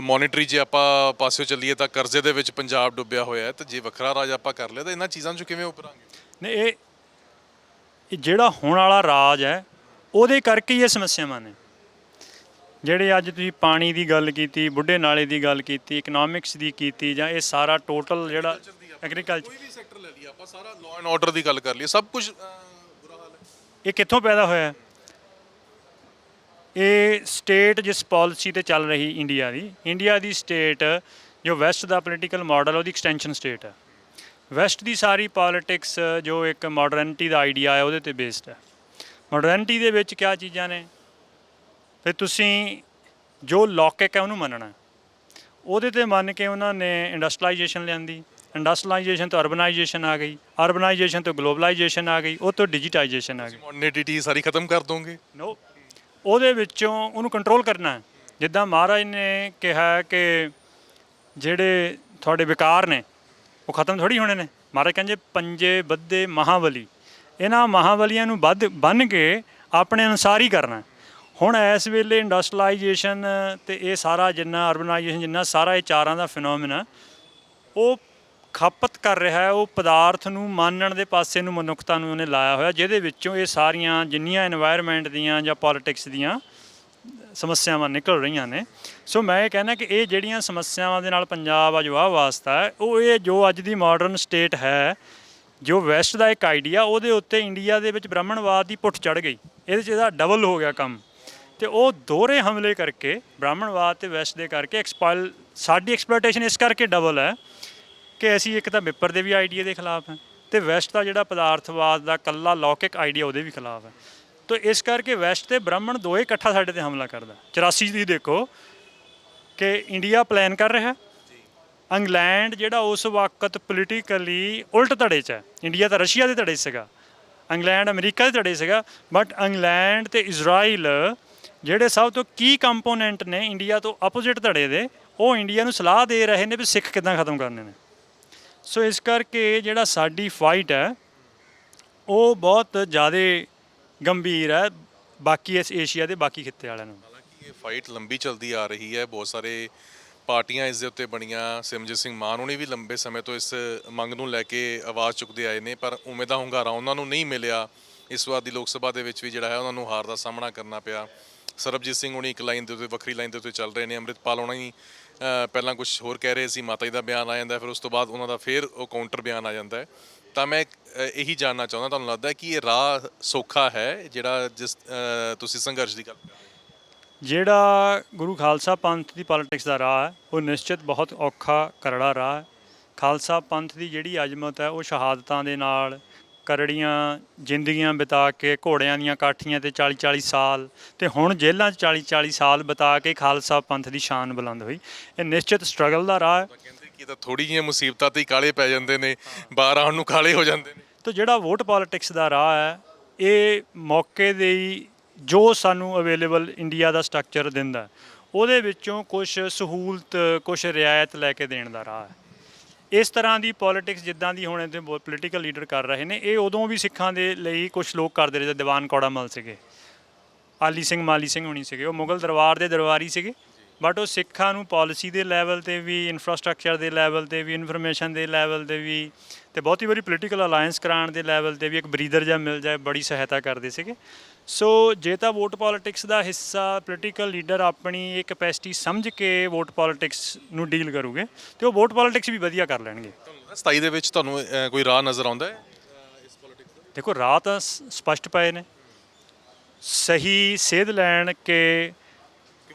ਮੋਨਿਟਰੀ ਜੇ ਆਪਾਂ ਪਾਸਿਓ ਚੱਲੀਏ ਤਾਂ ਕਰਜ਼ੇ ਦੇ ਵਿੱਚ ਪੰਜਾਬ ਡੁੱਬਿਆ ਹੋਇਆ ਹੈ ਤੇ ਜੇ ਵੱਖਰਾ ਰਾਜ ਆਪਾਂ ਕਰ ਲਿਆ ਤਾਂ ਇਹਨਾਂ ਚੀਜ਼ਾਂ 'ਚੋਂ ਕਿਵੇਂ ਉੱਭਰਾਂਗੇ ਨੇ ਇਹ ਇਹ ਜਿਹੜਾ ਹੋਣ ਵਾਲਾ ਰਾਜ ਹੈ ਉਹਦੇ ਕਰਕੇ ਹੀ ਇਹ ਸਮੱਸਿਆਵਾਂ ਨੇ। ਜਿਹੜੇ ਅੱਜ ਤੁਸੀਂ ਪਾਣੀ ਦੀ ਗੱਲ ਕੀਤੀ ਬੁੱਢੇ ਨਾਲੇ ਦੀ ਗੱਲ ਕੀਤੀ ਇਕਨੋਮਿਕਸ ਦੀ ਕੀਤੀ ਜਾਂ ਇਹ ਸਾਰਾ ਟੋਟਲ ਜਿਹੜਾ ਐਗਰੀਕਲਚਰ ਕੋਈ ਵੀ ਸੈਕਟਰ ਲੈ ਲਈਏ ਆਪਾਂ ਸਾਰਾ ਲਾਅ ਐਂਡ ਆਰਡਰ ਦੀ ਗੱਲ ਕਰ ਲਈਏ ਸਭ ਕੁਝ ਬੁਰਾ ਹਾਲ ਹੈ। ਇਹ ਕਿੱਥੋਂ ਪੈਦਾ ਹੋਇਆ ਹੈ? ਇਹ ਸਟੇਟ ਜਿਸ ਪਾਲਿਸੀ ਤੇ ਚੱਲ ਰਹੀ ਇੰਡੀਆ ਦੀ ਇੰਡੀਆ ਦੀ ਸਟੇਟ ਜੋ ਵੈਸਟ ਦਾ ਪੋਲੀਟੀਕਲ ਮਾਡਲ ਉਹਦੀ ਐਕਸਟੈਂਸ਼ਨ ਸਟੇਟ ਹੈ ਵੈਸਟ ਦੀ ਸਾਰੀ ਪੋਲਿਟਿਕਸ ਜੋ ਇੱਕ ਮਾਡਰਨਿਟੀ ਦਾ ਆਈਡੀਆ ਹੈ ਉਹਦੇ ਤੇ ਬੇਸਡ ਹੈ ਮਾਡਰਨਿਟੀ ਦੇ ਵਿੱਚ ਕਿਆ ਚੀਜ਼ਾਂ ਨੇ? ਫਿਰ ਤੁਸੀਂ ਜੋ ਲੌਕਿਕ ਹੈ ਉਹਨੂੰ ਮੰਨਣਾ। ਉਹਦੇ ਤੇ ਮੰਨ ਕੇ ਉਹਨਾਂ ਨੇ ਇੰਡਸਟਰੀਲਾਈਜੇਸ਼ਨ ਲਿਆਂਦੀ। ਇੰਡਸਟਰੀਲਾਈਜੇਸ਼ਨ ਤੋਂ ਅਰਬਨਾਈਜੇਸ਼ਨ ਆ ਗਈ। ਅਰਬਨਾਈਜੇਸ਼ਨ ਤੋਂ ਗਲੋਬਲਾਈਜੇਸ਼ਨ ਆ ਗਈ। ਉਹ ਤੋਂ ਡਿਜੀਟਾਈਜੇਸ਼ਨ ਆ ਗਈ। ਮੋਡਰਨਿਟੀ ਸਾਰੀ ਖਤਮ ਕਰ ਦੋਗੇ? ਨੋ ਉਹਦੇ ਵਿੱਚੋਂ ਉਹਨੂੰ ਕੰਟਰੋਲ ਕਰਨਾ ਜਿੱਦਾਂ ਮਹਾਰਾਜ ਨੇ ਕਿਹਾ ਕਿ ਜਿਹੜੇ ਤੁਹਾਡੇ ਵਿਕਾਰ ਨੇ, ਉਹ ਖਤਮ ਥੋੜੀ ਹੋਣੇ ਨੇ। ਮਹਾਰਾਜ ਕਹਿੰਦੇ, ਪੰਜੇ ਬੱਦੇ ਮਹਾਬਲੀ। ਇਹਨਾਂ ਮਹਾਬਲੀਆਂ ਨੂੰ ਵੱਧ ਬੰਨ ਕੇ ਆਪਣੇ ਅਨੁਸਾਰ ਹੀ ਕਰਨਾ ਹੁਣ ਇਸ ਵੇਲੇ ਇੰਡਸਟਰੀਲਾਈਜੇਸ਼ਨ ਤੇ ਇਹ ਸਾਰਾ ਜਿੰਨਾ ਅਰਬਨਾਈਜੇਸ਼ਨ ਜਿੰਨਾ ਸਾਰਾ ਇਹ ਚਾਰਾਂ ਦਾ ਫਿਨੋਮੀਨਾ ਉਹ ਖਪਤ ਕਰ ਰਿਹਾ ਹੈ, ਉਹ ਪਦਾਰਥ ਨੂੰ ਮਾਨਣ ਦੇ ਪਾਸੇ ਨੂੰ ਮਨੁੱਖਤਾ ਨੂੰ ਉਹਨੇ ਲਾਇਆ ਹੋਇਆ, ਜਿਹਦੇ ਵਿੱਚੋਂ ਇਹ ਸਾਰੀਆਂ ਜਿੰਨੀਆਂ এনवायरमेंट ਦੀਆਂ ਜਾਂ ਪੋਲਿਟਿਕਸ ਦੀਆਂ ਸਮੱਸਿਆਵਾਂ ਨਿਕਲ ਰਹੀਆਂ ਨੇ। ਸੋ ਮੈਂ ਇਹ ਕਹਿੰਦਾ ਕਿ ਇਹ ਜਿਹੜੀਆਂ ਸਮੱਸਿਆਵਾਂ ਦੇ ਨਾਲ ਪੰਜਾਬ ਅੱਜ ਵਾਹ ਵਾਸਤਾ ਹੈ, ਉਹ ਇਹ ਜੋ ਅੱਜ ਦੀ ਮਾਡਰਨ ਸਟੇਟ ਹੈ, ਜੋ ਵੈਸਟ ਦਾ ਇੱਕ ਆਈਡੀਆ ਉਹਦੇ ਉੱਤੇ ਇੰਡੀਆ ਦੇ ਵਿੱਚ ਬ੍ਰਾਹਮਣਵਾਦ ਦੀ ਪੁੱਠ ਚੜ ਗਈ। ਇਹਦੇ ਚ ਇਹਦਾ ਡਬਲ ਹੋ ਗਿਆ ਕੰਮ। ਤੇ ਉਹ ਦੋਹਰੇ ਹਮਲੇ ਕਰਕੇ, ਬ੍ਰਾਹਮਣਵਾਦ ਤੇ ਵੈਸਟ ਦੇ ਕਰਕੇ ਐਕਸਪਲ ਸਾਡੀ ਐਕਸਪਲੋਇਟੇਸ਼ਨ ਇਸ ਕਰਕੇ ਡਬਲ ਹੈ ਕਿ ਅਸੀਂ ਇੱਕ ਤਾਂ ਵਿਪਰ ਦੇ ਵੀ ਆਈਡੀਆ ਦੇ ਖਿਲਾਫ ਹੈ ਤੇ ਵੈਸਟ ਦਾ ਜਿਹੜਾ ਪਦਾਰਥਵਾਦ ਦਾ ਕੱਲਾ ਲੌਕਿਕ ਆਈਡੀਆ ਉਹਦੇ ਵੀ ਖਿਲਾਫ ਹੈ। ਤਾਂ ਇਸ ਕਰਕੇ ਵੈਸਟ ਤੇ ਬ੍ਰਾਹਮਣ ਦੋਏ ਇਕੱਠਾ ਸਾਡੇ ਤੇ ਹਮਲਾ ਕਰਦਾ 84 ਦੀ ਦੇਖੋ ਕਿ ਇੰਡੀਆ ਪਲਾਨ ਕਰ ਰਿਹਾ ਇੰਗਲੈਂਡ ਜਿਹੜਾ ਉਸ ਵਕਤ ਪੋਲੀਟੀਕਲੀ ਉਲਟ ਧੜੇ 'ਚ ਹੈ। ਇੰਡੀਆ ਤਾਂ ਰਸ਼ੀਆ ਦੇ ਧੜੇ 'ਚ ਸੀਗਾ। ਇੰਗਲੈਂਡ ਅਮਰੀਕਾ ਦੇ ਧੜੇ ਸੀਗਾ। ਬਟ ਇੰਗਲੈਂਡ ਤੇ ਇਜ਼ਰਾਈਲ ਜਿਹੜੇ ਸਭ ਤੋਂ ਕੀ ਕੰਪੋਨੈਂਟ ਨੇ ਇੰਡੀਆ ਤੋਂ ਆਪੋਜ਼ਿਟ ਧੜੇ ਦੇ, ਉਹ ਇੰਡੀਆ ਨੂੰ ਸਲਾਹ ਦੇ ਰਹੇ ਨੇ ਵੀ ਸਿੱਖ ਕਿੱਦਾਂ ਖਤਮ ਕਰਨੇ ਨੇ। ਸੋ ਇਸ ਕਰਕੇ ਜਿਹੜਾ ਸਾਡੀ ਫਾਈਟ ਹੈ, ਉਹ ਬਹੁਤ ਜ਼ਿਆਦਾ ਗੰਭੀਰ ਹੈ, ਬਾਕੀ ਇਸ ਏਸ਼ੀਆ ਦੇ ਬਾਕੀ ਖਿੱਤੇ ਵਾਲਿਆਂ ਨੂੰ। ਹਾਲਾਂਕਿ ਇਹ ਫਾਈਟ ਲੰਬੀ ਚੱਲਦੀ ਆ ਰਹੀ ਹੈ, ਬਹੁਤ ਸਾਰੇ ਪਾਰਟੀਆਂ ਇਸ ਦੇ ਉੱਤੇ ਬਣੀਆਂ ਸਿਮਰਜੀਤ ਸਿੰਘ ਮਾਨ ਉਹਨੇ ਵੀ ਲੰਬੇ ਸਮੇਂ ਤੋਂ ਇਸ ਮੰਗ ਨੂੰ ਲੈ ਕੇ ਆਵਾਜ਼ ਚੁੱਕਦੇ ਆਏ ਨੇ, ਪਰ ਉਵੇਂ ਦਾ ਹੁੰਗਾਰਾ ਉਹਨਾਂ ਨੂੰ ਨਹੀਂ ਮਿਲਿਆ। ਇਸ ਵਾਰ ਦੀ ਲੋਕ ਸਭਾ ਦੇ ਵਿੱਚ ਵੀ ਜਿਹੜਾ ਹੈ, ਉਹਨਾਂ ਨੂੰ ਹਾਰ ਦਾ ਸਾਹਮਣਾ ਕਰਨਾ ਪਿਆ। ਸਰਬਜੀਤ ਸਿੰਘ ਉਹਨੇ ਇੱਕ ਲਾਈਨ ਦੇ ਉੱਤੇ, ਵੱਖਰੀ ਲਾਈਨ ਦੇ ਉੱਤੇ ਚੱਲ ਰਹੇ ਨੇ, ਅੰਮ੍ਰਿਤਪਾਲ ਉਹਨਾਂ ਹੀ ਪਹਿਲਾਂ ਕੁਝ ਹੋਰ ਕਹਿ ਰਹੇ ਸੀ ਮਾਤਾ ਜੀ ਦਾ ਬਿਆਨ ਆ ਜਾਂਦਾ ਫਿਰ ਉਸ ਤੋਂ ਬਾਅਦ ਉਹਨਾਂ ਦਾ ਫਿਰ ਉਹ ਕਾਊਂਟਰ ਬਿਆਨ ਆ ਜਾਂਦਾ ਹੈ। ਤਾਂ ਮੈਂ ਅ, ਇਹੀ ਜਾਣਨਾ ਚਾਹੁੰਦਾ ਤੁਹਾਨੂੰ ਲੱਗਦਾ ਕਿ ਇਹ ਰਾਹ ਸੌਖਾ ਹੈ ਜਿਹੜਾ ਜਿਸ ਤੁਸੀਂ ਸੰਘਰਸ਼ ਦੀ ਗੱਲ ਕਰ ਜਿਹੜਾ ਗੁਰੂ ਖਾਲਸਾ ਪੰਥ ਦੀ ਪੋਲਿਟਿਕਸ ਦਾ ਰਾਹ ਹੈ ਉਹ ਨਿਸ਼ਚਿਤ ਬਹੁਤ ਔਖਾ ਕਰੜਾ ਰਾਹ ਹੈ। ਖਾਲਸਾ ਪੰਥ ਦੀ ਜਿਹੜੀ ਅਜ਼ਮਤ ਹੈ ਉਹ ਸ਼ਹਾਦਤਾਂ ਦੇ ਨਾਲ ਕਰੜੀਆਂ ਜ਼ਿੰਦਗੀਆਂ ਬਿਤਾ ਕੇ ਘੋੜਿਆਂ ਦੀਆਂ ਕਾਠੀਆਂ ਤੇ 40 40 ਸਾਲ ਤੇ ਹੁਣ ਜੇਲ੍ਹਾਂ 'ਚ 40 40 ਸਾਲ ਬਿਤਾ ਕੇ ਖਾਲਸਾ ਪੰਥ ਦੀ ਸ਼ਾਨ ਬੁਲੰਦ ਹੋਈ। ਇਹ ਨਿਸ਼ਚਿਤ ਸਟਰਗਲ ਦਾ ਰਾਹ ਹੈ। ਕਹਿੰਦੇ ਕਿ ਤਾਂ ਥੋੜੀ ਜਿਹੀਆਂ ਮੁਸੀਬਤਾਂ ਤੇ ਹੀ ਕਾਲੇ ਪੈ ਜਾਂਦੇ ਨੇ ਬਾਹਰ ਆਉਣ ਨੂੰ ਕਾਲੇ ਹੋ ਜਾਂਦੇ ਨੇ। ਤੋ ਜਿਹੜਾ ਵੋਟ ਪੋਲਿਟਿਕਸ ਦਾ ਰਾਹ ਹੈ ਇਹ ਮੌਕੇ ਦੇ ਹੀ ਜੋ ਸਾਨੂੰ ਅਵੇਲੇਬਲ ਇੰਡੀਆ ਦਾ ਸਟਰਕਚਰ ਦਿੰਦਾ ਉਹਦੇ ਵਿੱਚੋਂ ਕੁਝ ਸਹੂਲਤ ਕੁਝ ਰਿਆਇਤ ਲੈ ਕੇ ਦੇਣ ਦਾ ਰਾਹ ਹੈ। ਇਸ ਤਰ੍ਹਾਂ ਦੀ ਪੋਲਿਟਿਕਸ ਜਿੱਦਾਂ ਦੀ ਹੁਣ ਇਹਦੇ ਪੋਲੀਟੀਕਲ ਲੀਡਰ ਕਰ ਰਹੇ ਨੇ, ਇਹ ਉਦੋਂ ਵੀ ਸਿੱਖਾਂ ਦੇ ਲਈ ਕੁਝ ਲੋਕ ਕਰਦੇ ਰਹੇ ਦੀਵਾਨ ਕੌੜਾ ਮਲ ਸੀਗੇ। ਆਲੀ ਸਿੰਘ ਮਾਲੀ ਸਿੰਘ ਹੋਣੀ ਸੀਗੇ, ਉਹ ਮੁਗਲ ਦਰਬਾਰ ਦੇ ਦਰਬਾਰੀ ਸੀਗੇ। ਬਟ ਉਹ ਸਿੱਖਾਂ ਨੂੰ ਪਾਲਿਸੀ ਦੇ ਲੈਵਲ ਤੇ ਵੀ ਇਨਫਰਾਸਟ੍ਰਕਚਰ ਦੇ ਲੈਵਲ ਤੇ ਵੀ ਇਨਫੋਰਮੇਸ਼ਨ ਦੇ ਲੈਵਲ ਤੇ ਵੀ, ਤੇ ਬਹੁਤੀ ਵਾਰੀ ਪੋਲੀਟੀਕਲ ਅਲਾਈਅੰਸ ਕਰਾਉਣ ਦੇ ਲੈਵਲ ਤੇ ਵੀ ਇੱਕ ਬਰੀਦਰ ਜਾਂ ਮਿਲ ਜਾਏ, ਬੜੀ ਸਹਾਇਤਾ ਕਰਦੇ ਸੀਗੇ। ਸੋ ਜੇ ਤਾਂ ਵੋਟ ਪੋਲਿਟਿਕਸ ਦਾ ਹਿੱਸਾ ਪੋਲੀਟੀਕਲ ਲੀਡਰ ਆਪਣੀ ਇਹ ਕੈਪੈਸਿਟੀ ਸਮਝ ਕੇ ਵੋਟ ਪੋਲਿਟਿਕਸ ਨੂੰ ਡੀਲ ਕਰੂਗੇ ਤੇ ਉਹ ਵੋਟ ਪੋਲਿਟਿਕਸ ਵੀ ਵਧੀਆ ਕਰ ਲੈਣਗੇ। ਤੁਹਾਨੂੰ ਲੱਗਦਾ 27 ਦੇ ਵਿੱਚ ਤੁਹਾਨੂੰ ਕੋਈ ਰਾਹ ਨਜ਼ਰ ਆਉਂਦਾ ਹੈ ਇਸ ਪੋਲਿਟਿਕਸ ਦਾ? ਦੇਖੋ ਰਾਹ ਤਾਂ ਸ- ਸਪਸ਼ਟ ਪਏ ਨੇ। ਸਹੀ ਸੇਧ ਲੈਣ ਕੇ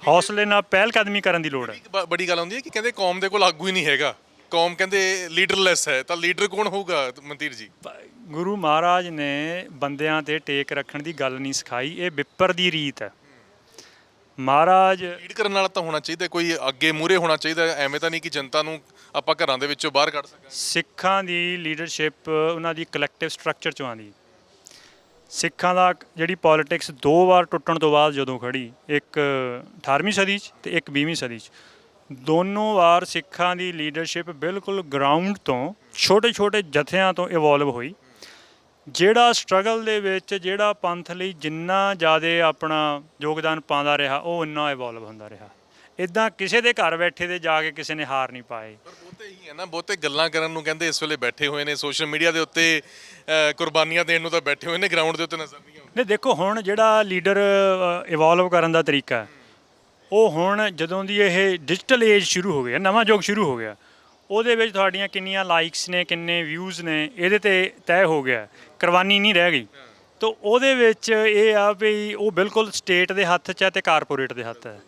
ਹੌਸਲੇ ਨਾਲ ਪਹਿਲ ਕਦਮੀ ਕਰਨ ਦੀ ਲੋੜ ਹੈ। ਇੱਕ ਬ- ਬੜੀ ਗੱਲ ਹੁੰਦੀ ਹੈ ਕਿ ਕਹਿੰਦੇ ਕੌਮ ਦੇ ਕੋਲ ਆਗੂ ਹੀ ਨਹੀਂ ਹੈਗਾ। ਕੌਮ ਕਹਿੰਦੇ ਲੀਡਰਲੈਸ ਹੈ ਤਾਂ ਲੀਡਰ ਕੌਣ ਹੋਊਗਾ ਮਨਤੀਰ ਜੀ? ਪ- ਗੁਰੂ ਮਹਾਰਾਜ ਨੇ ਬੰਦਿਆਂ ਤੇ ਟੇਕ ਰੱਖਣ ਦੀ ਗੱਲ ਨਹੀਂ ਸਿਖਾਈ ਇਹ ਵਿਪਰ ਦੀ ਰੀਤ ਹੈ। ਮਹਾਰਾਜ ਲੀਡ ਕਰਨ ਵਾਲਾ ਤਾਂ ਹੋਣਾ ਚਾਹੀਦਾ ਕੋਈ ਅੱਗੇ ਮੂਰੇ ਹੋਣਾ ਚਾਹੀਦਾ ਐਵੇਂ ਤਾਂ ਨਹੀਂ ਕਿ ਜਨਤਾ ਨੂੰ ਆਪਾਂ ਘਰਾਂ ਦੇ ਵਿੱਚੋਂ ਬਾਹਰ ਕੱਢ ਸਕਾਂਗੇ ਸਿੱਖਾਂ ਦੀ ਲੀਡਰਸ਼ਿਪ ਉਹਨਾਂ ਦੀ ਕਲੈਕਟਿਵ ਸਟਰਕਚਰ ਚੋਂ ਆਉਂਦੀ। ਸਿੱਖਾਂ ਦਾ ਜਿਹੜੀ ਪੋਲਿਟਿਕਸ ਦੋ ਵਾਰ ਟੁੱਟਣ ਤੋਂ ਬਾਅਦ ਜਦੋਂ ਖੜੀ ਇੱਕ 18ਵੀਂ ਸਦੀ 'ਚ ਤੇ ਇੱਕ 20ਵੀਂ ਸਦੀ 'ਚ। ਦੋਨੋਂ ਵਾਰ ਸਿੱਖਾਂ ਦੀ ਲੀਡਰਸ਼ਿਪ ਬਿਲਕੁਲ ਗਰਾਊਂਡ ਤੋਂ ਛੋਟੇ ਛੋਟੇ ਜਥਿਆਂ ਤੋਂ ਇਵੋਲਵ ਹੋਈ। ਜਿਹੜਾ ਸਟਰਗਲ ਦੇ ਵਿੱਚ ਜਿਹੜਾ ਪੰਥ ਲਈ ਜਿੰਨਾ ਜ਼ਿਆਦਾ ਆਪਣਾ ਯੋਗਦਾਨ ਪਾਉਂਦਾ ਰਿਹਾ ਉਹ ਉਨਾ ਇਵੋਲਵ ਹੁੰਦਾ ਰਿਹਾ। ਇਦਾਂ ਕਿਸੇ ਦੇ ਘਰ ਬੈਠੇ ਦੇ ਜਾ ਕੇ ਕਿਸੇ ਨੇ ਹਾਰ ਨਹੀਂ ਪਾਏ। ਪਰ ਬਹੁਤੇ ਹੀ ਹੈ ਨਾ ਬਹੁਤੇ ਗੱਲਾਂ ਕਰਨ ਨੂੰ ਕਹਿੰਦੇ ਇਸ ਵੇਲੇ ਬੈਠੇ ਹੋਏ ਨੇ ਸੋਸ਼ਲ ਮੀਡੀਆ ਦੇ ਉੱਤੇ ਕੁਰਬਾਨੀਆਂ ਦੇਣ ਨੂੰ ਤਾਂ ਬੈਠੇ ਹੋਏ ਨੇ ਗਰਾਊਂਡ ਦੇ ਉੱਤੇ ਨਜ਼ਰ ਨਹੀਂ ਆਉਂਦੇ। ਨੇ ਦੇਖੋ ਹੁਣ ਜਿਹੜਾ ਲੀਡਰ ਇਵੋਲਵ ਕਰਨ ਦਾ ਤਰੀਕਾ ਉਹ ਹੁਣ ਜਦੋਂ ਦੀ ਇਹ ਡਿਜੀਟਲ ਏਜ ਸ਼ੁਰੂ ਹੋ ਗਿਆ ਨਵਾਂ ਯੁੱਗ ਸ਼ੁਰੂ ਹੋ ਗਿਆ ਉਹਦੇ ਵਿੱਚ ਤੁਹਾਡੀਆਂ ਕਿੰਨੀਆਂ ਲਾਈਕਸ ਨੇ ਕਿੰਨੇ ਵਿਊਜ਼ ਨੇ ਇਹਦੇ ਤੇ ਤੈਅ ਹੋ ਗਿਆ। ਕੁਰਬਾਨੀ ਨਹੀਂ ਰਹਿ ਗਈ। ਤੋ ਉਹਦੇ ਵਿੱਚ ਇਹ ਆ ਵੀ ਉਹ ਬਿਲਕੁਲ ਸਟੇਟ ਦੇ ਹੱਥ 'ਚ ਹੈ ਤੇ ਕਾਰਪੋਰੇਟ ਦੇ ਹੱਥ ਹੈ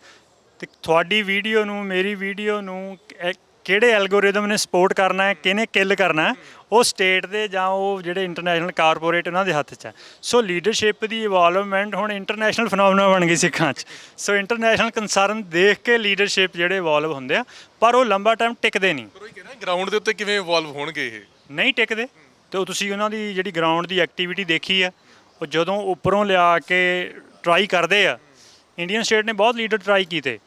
ਤੇ ਤੁਹਾਡੀ ਵੀਡੀਓ ਨੂੰ ਮੇਰੀ ਵੀਡੀਓ ਨੂੰ ਕਿਹੜੇ ਐਲਗੋਰਿਦਮ ਨੇ ਸਪੋਰਟ ਕਰਨਾ ਹੈ ਕਿਹਨੇ ਕਿਲ ਕਰਨਾ ਹੈ ਉਹ ਸਟੇਟ ਦੇ ਜਾਂ ਉਹ ਜਿਹੜੇ ਇੰਟਰਨੈਸ਼ਨਲ ਕਾਰਪੋਰੇਟ ਉਹਨਾਂ ਦੇ ਹੱਥ 'ਚ ਹੈ ਸੋ ਲੀਡਰਸ਼ਿਪ ਦੀ ਇਵੋਲਵਮੈਂਟ ਹੁਣ ਇੰਟਰਨੈਸ਼ਨਲ ਫੀਨੋਮੀਨਾ ਬਣ ਗਈ ਸਿੱਖਾਂ 'ਚ। ਸੋ ਇੰਟਰਨੈਸ਼ਨਲ ਕੰਸਰਨ ਦੇਖ ਕੇ ਲੀਡਰਸ਼ਿਪ ਜਿਹੜੇ ਇਵੋਲਵ ਹੁੰਦੇ ਆ ਪਰ ਉਹ ਲੰਬਾ ਟਾਈਮ ਟਿਕਦੇ ਨਹੀਂ। ਗਰਾਊਂਡ ਦੇ ਉੱਤੇ ਕਿਵੇਂ ਇਵੋਲਵ ਹੋਣਗੇ ਇਹ? ਨਹੀਂ ਟਿਕਦੇ। ਤੇ ਉਹ ਤੁਸੀਂ ਉਹਨਾਂ ਦੀ ਜਿਹੜੀ ਗਰਾਊਂਡ ਦੀ ਐਕਟੀਵਿਟੀ ਦੇਖੀ ਆ ਉਹ ਜਦੋਂ ਉੱਪਰੋਂ ਲਿਆ ਕੇ ਟਰਾਈ ਕਰਦੇ ਆ ਇੰਡੀਅਨ ਸਟੇਟ ਨੇ ਬਹੁਤ ਲੀਡਰ ਟਰਾਈ ਕੀਤੇ।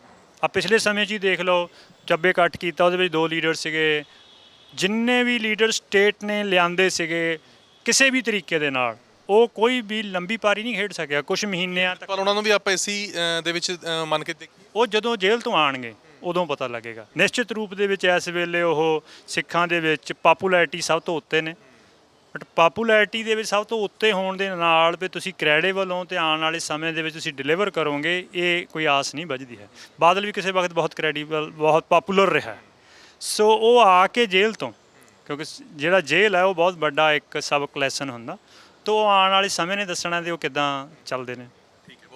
ਆ ਪਿਛਲੇ ਸਮੇਂ 'ਚ ਹੀ ਦੇਖ ਲਓ ਚੱਬੇ ਕੱਟ ਕੀਤਾ ਉਹਦੇ ਵਿੱਚ ਦੋ ਲੀਡਰ ਸੀਗੇ। ਜਿੰਨੇ ਵੀ ਲੀਡਰ ਸਟੇਟ ਨੇ ਲਿਆਂਦੇ ਸੀਗੇ ਕਿਸੇ ਵੀ ਤਰੀਕੇ ਦੇ ਨਾਲ ਉਹ ਕੋਈ ਵੀ ਲੰਬੀ ਪਾਰੀ ਨਹੀਂ ਖੇਡ ਸਕਿਆ ਕੁਝ ਮਹੀਨਿਆਂ ਤੱਕ। ਪਰ ਉਹਨਾਂ ਨੂੰ ਵੀ ਆਪਾਂ ਇਸੀ ਦੇ ਵਿੱਚ ਮੰਨ ਕੇ ਦੇਖੀਏ ਉਹ ਜਦੋਂ ਜੇਲ੍ਹ ਤੋਂ ਆਣਗੇ ਉਦੋਂ ਪਤਾ ਲੱਗੇਗਾ। ਨਿਸ਼ਚਿਤ ਰੂਪ ਦੇ ਵਿੱਚ ਇਸ ਵੇਲੇ ਉਹ ਸਿੱਖਾਂ ਦੇ ਵਿੱਚ ਪਪੂਲੈਰਿਟੀ ਸਭ ਤੋਂ ਉੱਤੇ ਨੇ। ਬਟ ਪਪੂਲੈਰਿਟੀ ਦੇ ਵਿੱਚ ਸਭ ਤੋਂ ਉੱਤੇ ਹੋਣ ਦੇ ਨਾਲ ਵੀ ਤੁਸੀਂ ਕ੍ਰੈਡੀਬਲ ਹੋ ਤੇ ਆਉਣ ਵਾਲੇ ਸਮੇਂ ਦੇ ਵਿੱਚ ਤੁਸੀਂ ਡਿਲੀਵਰ ਕਰੋਗੇ, ਇਹ ਕੋਈ ਆਸ ਨਹੀਂ ਵੱਜਦੀ ਹੈ। ਬਾਦਲ ਵੀ ਕਿਸੇ ਵਕਤ ਬਹੁਤ ਕ੍ਰੈਡੀਬਲ ਬਹੁਤ ਪਪੂਲਰ ਰਿਹਾ ਸੋ ਉਹ ਆ ਕੇ ਜੇਲ੍ਹ ਤੋਂ, ਕਿਉਂਕਿ ਜਿਹੜਾ ਜੇਲ੍ਹ ਹੈ ਉਹ ਬਹੁਤ ਵੱਡਾ ਇੱਕ ਸਬਕ ਲੈਸਨ ਹੁੰਦਾ, ਤੋਂ ਉਹ ਆਉਣ ਵਾਲੇ ਸਮੇਂ ਨੇ ਦੱਸਣਾ ਤੇ ਉਹ ਕਿਦਾਂ ਚੱਲਦੇ ਨੇ।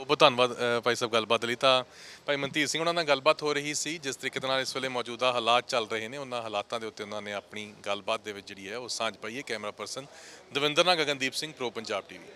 ਬਹੁਤ ਬਹੁਤ ਧੰਨਵਾਦ ਅ, ਭਾਈ ਸਾਹਿਬ ਗੱਲਬਾਤ ਲਈ। ਤਾਂ ਭਾਈ ਮਨਤੀਰ ਸਿੰਘ ਉਹਨਾਂ ਨਾਲ ਗੱਲਬਾਤ ਹੋ ਰਹੀ ਸੀ ਜਿਸ ਤਰੀਕੇ ਦੇ ਨਾਲ ਇਸ ਵੇਲੇ ਮੌਜੂਦਾ ਹਾਲਾਤ ਚੱਲ ਰਹੇ ਨੇ। ਉਹਨਾਂ ਹਾਲਾਤਾਂ ਦੇ ਉੱਤੇ ਉਹਨਾਂ ਨੇ ਆਪਣੀ ਗੱਲਬਾਤ ਦੇ ਵਿੱਚ ਜਿਹੜੀ ਹੈ ਉਹ ਸਾਂਝ ਪਾਈ ਹੈ ਕੈਮਰਾ ਪਰਸਨ ਦਵਿੰਦਰ ਨਾਲ ਗਗਨਦੀਪ ਸਿੰਘ ਪ੍ਰੋ ਪੰਜਾਬ ਟੀਵੀ।